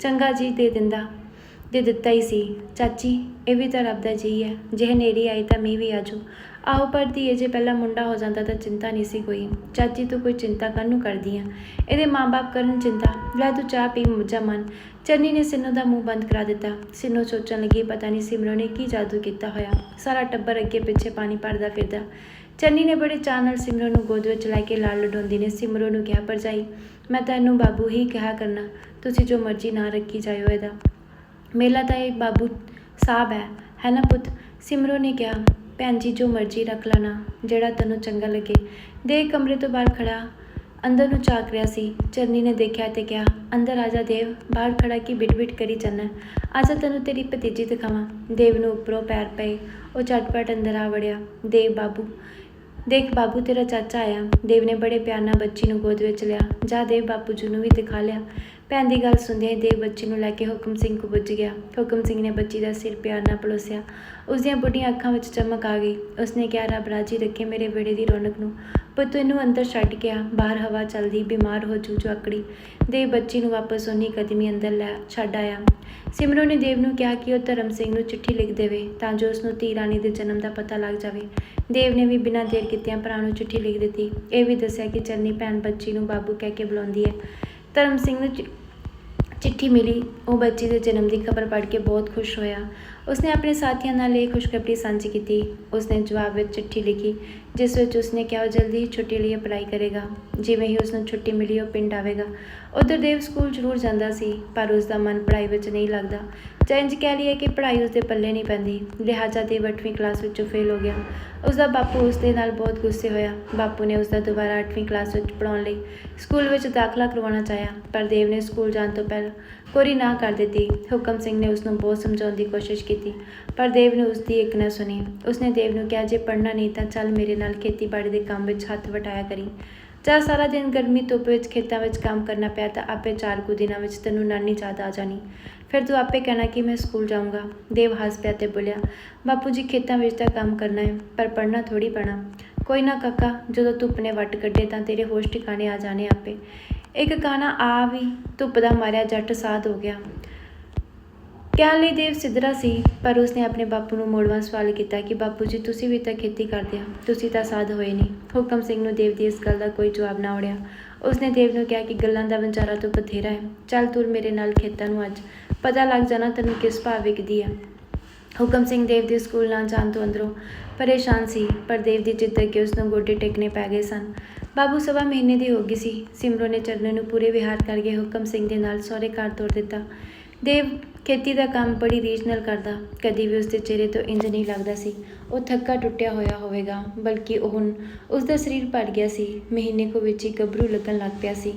ਚੰਗਾ ਜੀ ਦੇ ਦਿੰਦਾ ਦੇ ਦਿੱਤਾ ਹੀ ਸੀ ਚਾਚੀ ਇਹ ਵੀ ਤਾਂ ਰੱਬ ਦਾ ਜੀ ਹੈ ਜੇ ਹਨੇਰੀ ਆਈ ਤਾਂ ਮੀਂਹ ਵੀ ਆਜੂ ਆਹੋ ਪਰ ਧੀਏ ਜੇ ਪਹਿਲਾਂ ਮੁੰਡਾ ਹੋ ਜਾਂਦਾ ਤਾਂ ਚਿੰਤਾ ਨਹੀਂ ਸੀ ਕੋਈ ਚਾਚੀ ਤੂੰ ਕੋਈ ਚਿੰਤਾ ਕਰਨ ਨੂੰ ਕਰਦੀ ਆ ਇਹਦੇ ਮਾਂ-ਬਾਪ ਕਰਨ ਚਿੰਤਾ ਲੈ ਤੂੰ ਚਾਹ ਪੀ ਮੁੱਝਾ ਮਨ ਚੰਨੀ ਨੇ ਸਿੰਨੂ ਦਾ ਮੂੰਹ ਬੰਦ ਕਰਾ ਦਿੱਤਾ। ਸਿੰਨੂ ਸੋਚਣ ਲੱਗੀ, ਪਤਾ ਨਹੀਂ ਸਿਮਰਨ ਨੇ ਕੀ ਜਾਦੂ ਕੀਤਾ ਹੋਇਆ। ਸਾਰਾ ਟੱਬਰ ਅੱਗੇ ਪਿੱਛੇ ਪਾਣੀ ਭਰਦਾ ਫਿਰਦਾ। ਚੰਨੀ ਨੇ ਬੜੇ ਚਾਅ ਨਾਲ ਸਿਮਰਨ ਨੂੰ ਗੋਦ ਵਿੱਚ ਲੈ ਕੇ ਲਾਲ ਲਡਾਉਂਦੀ ਨੇ ਸਿਮਰੋ ਨੂੰ ਕਿਹਾ, ਭਰਜਾਈ, ਮੈਂ ਤੈਨੂੰ ਬਾਬੂ ਹੀ ਕਿਹਾ ਕਰਨਾ। ਤੁਸੀਂ ਜੋ ਮਰਜ਼ੀ ਨਾ ਰੱਖੀ ਜਾਇਓ ਇਹਦਾ। ਮੇਲਾ ਤਾਂ ਇਹ ਬਾਬੂ ਸਾਹਿਬ ਹੈ ਹੈ ਨਾ ਪੁੱਤ? ਸਿਮਰੋ ਨੇ ਕਿਹਾ, ਭੈਣ ਜੀ, ਜੋ ਮਰਜ਼ੀ ਰੱਖ ਲੈਣਾ, ਜਿਹੜਾ ਤੈਨੂੰ ਚੰਗਾ ਲੱਗੇ। ਦੇ ਕਮਰੇ ਤੋਂ ਬਾਹਰ ਖੜਾ ਅੰਦਰ ਨੂੰ ਝਾਕ ਰਿਹਾ ਸੀ। ਚਰਨੀ ਨੇ ਦੇਖਿਆ ਤੇ ਕਿਹਾ, ਅੰਦਰ ਆ ਜਾ ਦੇਵ, ਬਾਹਰ ਖੜਾ ਕੀ ਬਿਟ-ਬਿਟ ਕਰੀ ਜਾਂਦਾ ਆਜਾ ਤੈਨੂੰ ਤੇਰੀ ਭਤੀਜੀ ਦਿਖਾਵਾਂ। ਦੇਵ ਨੂੰ ਉੱਪਰੋਂ ਪੈਰ ਪਏ, ਉਹ ਝਟਪਟ ਅੰਦਰ ਆ ਵੜਿਆ। ਦੇਵ ਬਾਬੂ, ਦੇਖ ਬਾਬੂ, ਤੇਰਾ ਚਾਚਾ ਆਇਆ। ਦੇਵ ਨੇ ਬੜੇ ਪਿਆਰ ਨਾਲ ਬੱਚੀ ਨੂੰ ਗੋਦ ਵਿੱਚ ਲਿਆ। ਜਾ ਦੇਵ ਬਾਪੂ ਜੀ ਨੂੰ ਵੀ ਦਿਖਾ ਲਿਆ। ਭੈਣ ਦੀ ਗੱਲ ਸੁਣਦਿਆਂ ਹੀ ਦੇਵ ਬੱਚੀ ਨੂੰ ਲੈ ਕੇ ਹੁਕਮ ਸਿੰਘ ਕੋਲ ਪੁੱਜ ਗਿਆ। ਹੁਕਮ ਸਿੰਘ ਨੇ ਬੱਚੀ ਦਾ ਸਿਰ ਪਿਆਰ ਨਾਲ ਪਲੋਸਿਆ। ਉਸ ਦੀਆਂ ਬੁੱਢੀਆਂ ਅੱਖਾਂ ਵਿੱਚ ਚਮਕ ਆ ਗਈ। ਉਸਨੇ ਕਿਹਾ, ਰੱਬ ਰਾਜੀ ਰੱਖੇ ਮੇਰੇ ਵਿਹੜੇ ਦੀ ਰੌਣਕ ਨੂੰ। ਪਰ ਤੂੰ ਇਹਨੂੰ ਅੰਦਰ ਛੱਡ ਗਿਆ ਬਾਹਰ ਹਵਾ ਚੱਲਦੀ, ਬਿਮਾਰ ਹੋ ਜੂ ਆਕੜੀ ਦੇਵ ਬੱਚੀ ਨੂੰ ਵਾਪਸ ਉਨੀ ਕਦਮੀ ਅੰਦਰ ਲੈ ਛੱਡ ਆਇਆ। ਸਿਮਰੋ ਨੇ ਦੇਵ ਨੂੰ ਕਿਹਾ ਕਿ ਉਹ ਧਰਮ ਸਿੰਘ ਨੂੰ ਚਿੱਠੀ ਲਿਖ ਦੇਵੇ, ਤਾਂ ਜੋ ਉਸ ਨੂੰ ਧੀ ਰਾਣੀ ਦੇ ਜਨਮ ਦਾ ਪਤਾ ਲੱਗ ਜਾਵੇ। ਦੇਵ ਨੇ ਵੀ ਬਿਨਾਂ ਦੇਰ ਕੀਤਿਆਂ ਭਰਾ ਨੂੰ ਚਿੱਠੀ ਲਿਖ ਦਿੱਤੀ। ਇਹ ਵੀ ਦੱਸਿਆ ਕਿ ਚੰਨੀ ਭੈਣ ਬੱਚੀ ਨੂੰ ਬਾਬੂ ਕਹਿ ਕੇ ਬੁਲਾਉਂਦੀ ਹੈ। ਧਰਮ ਸਿੰਘ ਨੂੰ ਚਿ- ਚਿੱਠੀ ਮਿਲੀ। ਉਹ ਬੱਚੀ ਦੇ ਜਨਮ ਦੀ ਖਬਰ ਪੜ੍ਹ ਕੇ ਬਹੁਤ ਖੁਸ਼ ਹੋਇਆ। ਉਸਨੇ ਆਪਣੇ ਸਾਥੀਆਂ ਨਾਲ ਇਹ ਖੁਸ਼ਖਬਰੀ ਸਾਂਝੀ ਕੀਤੀ। ਉਸਨੇ ਜਵਾਬ ਵਿੱਚ ਚਿੱਠੀ ਲਿਖੀ, ਜਿਸ ਵਿੱਚ ਉਸਨੇ ਕਿਹਾ, ਉਹ ਜਲਦੀ ਹੀ ਛੁੱਟੀ ਲਈ ਅਪਲਾਈ ਕਰੇਗਾ। ਜਿਵੇਂ ਹੀ ਉਸਨੂੰ ਛੁੱਟੀ ਮਿਲੀ, ਉਹ ਪਿੰਡ ਆਵੇਗਾ। ਉਧਰ ਦੇਵ ਸਕੂਲ ਜ਼ਰੂਰ ਜਾਂਦਾ ਸੀ, ਪਰ ਉਸਦਾ ਮਨ ਪੜ੍ਹਾਈ ਵਿੱਚ ਨਹੀਂ ਲੱਗਦਾ। ਜਾਂ ਇੰਜ ਕਹਿ ਲਈਏ ਕਿ ਪੜ੍ਹਾਈ ਉਸਦੇ ਪੱਲੇ ਨਹੀਂ ਪੈਂਦੀ। ਲਿਹਾਜ਼ਾ ਦੇਵ ਅੱਠਵੀਂ ਕਲਾਸ ਵਿੱਚੋਂ ਫੇਲ ਹੋ ਗਿਆ। ਉਸਦਾ ਬਾਪੂ ਉਸਦੇ ਨਾਲ ਬਹੁਤ ਗੁੱਸੇ ਹੋਇਆ। ਬਾਪੂ ਨੇ ਉਸਦਾ ਦੁਬਾਰਾ ਅੱਠਵੀਂ ਕਲਾਸ ਵਿੱਚ ਪੜ੍ਹਾਉਣ ਲਈ ਸਕੂਲ ਵਿੱਚ ਦਾਖਲਾ ਕਰਵਾਉਣਾ ਚਾਹਿਆ, ਪਰ ਦੇਵ ਨੇ ਸਕੂਲ ਜਾਣ ਤੋਂ ਪਹਿਲਾਂ ਕੋਰੀ ਨਾ ਕਰ ਦਿੱਤੀ। ਹੁਕਮ ਸਿੰਘ ਨੇ ਉਸ ਨੂੰ ਬਹੁਤ ਸਮਝਾਉਣ ਦੀ ਕੋਸ਼ਿਸ਼ ਕੀਤੀ, ਪਰ ਦੇਵ ਨੇ ਉਸ ਦੀ ਇੱਕ ਨਾ ਸੁਣੀ। ਉਸਨੇ ਦੇਵ ਨੂੰ ਕਿਹਾ, ਜੇ ਪੜ੍ਹਨਾ ਨਹੀਂ ਤਾਂ ਚੱਲ ਮੇਰੇ ਨਾਲ ਖੇਤੀਬਾੜੀ ਦੇ ਕੰਮ ਵਿੱਚ ਹੱਥ ਵਟਾਇਆ ਕਰੀ। ਜਾਂ ਸਾਰਾ ਦਿਨ ਗਰਮੀ ਧੁੱਪ ਵਿੱਚ ਖੇਤਾਂ ਵਿੱਚ ਕੰਮ ਕਰਨਾ ਪਿਆ ਤਾਂ ਆਪੇ ਚਾਰ ਕੁ ਦਿਨਾਂ ਵਿੱਚ ਤੈਨੂੰ ਨਾਨੀ ਯਾਦ ਆ ਜਾਣੀ। ਫਿਰ ਤੂੰ ਆਪੇ ਕਹਿਣਾ ਕਿ ਮੈਂ ਸਕੂਲ ਜਾਊਂਗਾ। ਦੇਵ ਹੱਸ ਪਿਆ ਤੇ ਬੋਲਿਆ, ਬਾਪੂ ਜੀ, ਖੇਤਾਂ ਵਿੱਚ ਤਾਂ ਕੰਮ ਕਰਨਾ ਹੈ, ਪਰ ਪੜ੍ਹਨਾ ਥੋੜੀ ਪੈਣਾ। ਕੋਈ ਨਾ ਕਾਕਾ, ਜਦੋਂ ਧੁੱਪ ਨੇ ਵੱਟ ਕੱਢੇ ਤਾਂ ਤੇਰੇ ਹੋਸ਼ ਠਿਕਾਣੇ ਆ ਜਾਣੇ ਆਪੇ। ਇੱਕ ਗਾਣਾ ਆ ਵੀ ਧੁੱਪ ਦਾ ਮਾਰਿਆ ਜੱਟ ਸਾਧ ਹੋ ਗਿਆ। ਕਹਿਣ ਲਈ ਦੇਵ ਸਿੱਧਰਾ ਸੀ, ਪਰ ਉਸਨੇ ਆਪਣੇ ਬਾਪੂ ਨੂੰ ਮੋੜਵਾਂ ਸਵਾਲ ਕੀਤਾ ਕਿ, ਬਾਪੂ ਜੀ, ਤੁਸੀਂ ਵੀ ਤਾਂ ਖੇਤੀ ਕਰਦੇ ਆ ਤੁਸੀਂ ਤਾਂ ਸਾਧ ਹੋਏ ਨਹੀਂ। ਹੁਕਮ ਸਿੰਘ ਨੂੰ ਦੇਵ ਦੀ ਇਸ ਗੱਲ ਦਾ ਕੋਈ ਜਵਾਬ ਨਾ ਉੜਿਆ। ਉਸਨੇ ਦੇਵ ਨੂੰ ਕਿਹਾ ਕਿ ਗੱਲਾਂ ਦਾ ਵਿਚਾਰਾ ਤੋਂ ਬਥੇਰਾ ਹੈ। ਚੱਲ ਤੂੰ ਮੇਰੇ ਨਾਲ ਖੇਤਾਂ ਨੂੰ ਅੱਜ। ਪਤਾ ਲੱਗ ਜਾਣਾ ਤੈਨੂੰ ਕਿਸ ਭਾਵ ਵਿਕਦੀ ਹੈ ਹੁਕਮ ਸਿੰਘ ਦੇਵ ਦੇ ਸਕੂਲ ਨਾ ਜਾਣ ਤੋਂ ਅੰਦਰੋਂ ਪਰੇਸ਼ਾਨ ਸੀ, ਪਰ ਦੇਵ ਦੀ ਜਿੱਦ ਅੱਗੇ ਉਸ ਨੂੰ ਗੋਡੇ ਟੇਕਣੇ ਪੈ ਗਏ ਸਨ। ਬਾਬੂ ਸਵਾ ਮਹੀਨੇ ਦੀ ਹੋ ਗਈ ਸੀ। ਸਿਮਰੋ ਨੇ ਚਰਨੇ ਨੂੰ ਪੂਰੇ ਵਿਹਾਰ ਕਰਕੇ ਹੁਕਮ ਸਿੰਘ ਦੇ ਨਾਲ ਸਹੁਰੇ ਘਰ ਤੋਰ ਦਿੱਤਾ। ਦੇਵ ਖੇਤੀ ਦਾ ਕੰਮ ਬੜੀ ਰੀਝ ਨਾਲ ਕਰਦਾ। ਕਦੀ ਵੀ ਉਸਦੇ ਚਿਹਰੇ ਤੋਂ ਇੰਜ ਨਹੀਂ ਲੱਗਦਾ ਸੀ, ਉਹ ਥੱਕਾ ਟੁੱਟਿਆ ਹੋਇਆ ਹੋਵੇਗਾ, ਬਲਕਿ ਉਹ ਹੁਣ ਉਸਦਾ ਸਰੀਰ ਭਰ ਗਿਆ ਸੀ। ਮਹੀਨੇ ਕੁ ਵਿੱਚ ਹੀ ਗੱਭਰੂ ਲੱਗਣ ਲੱਗ ਪਿਆ ਸੀ।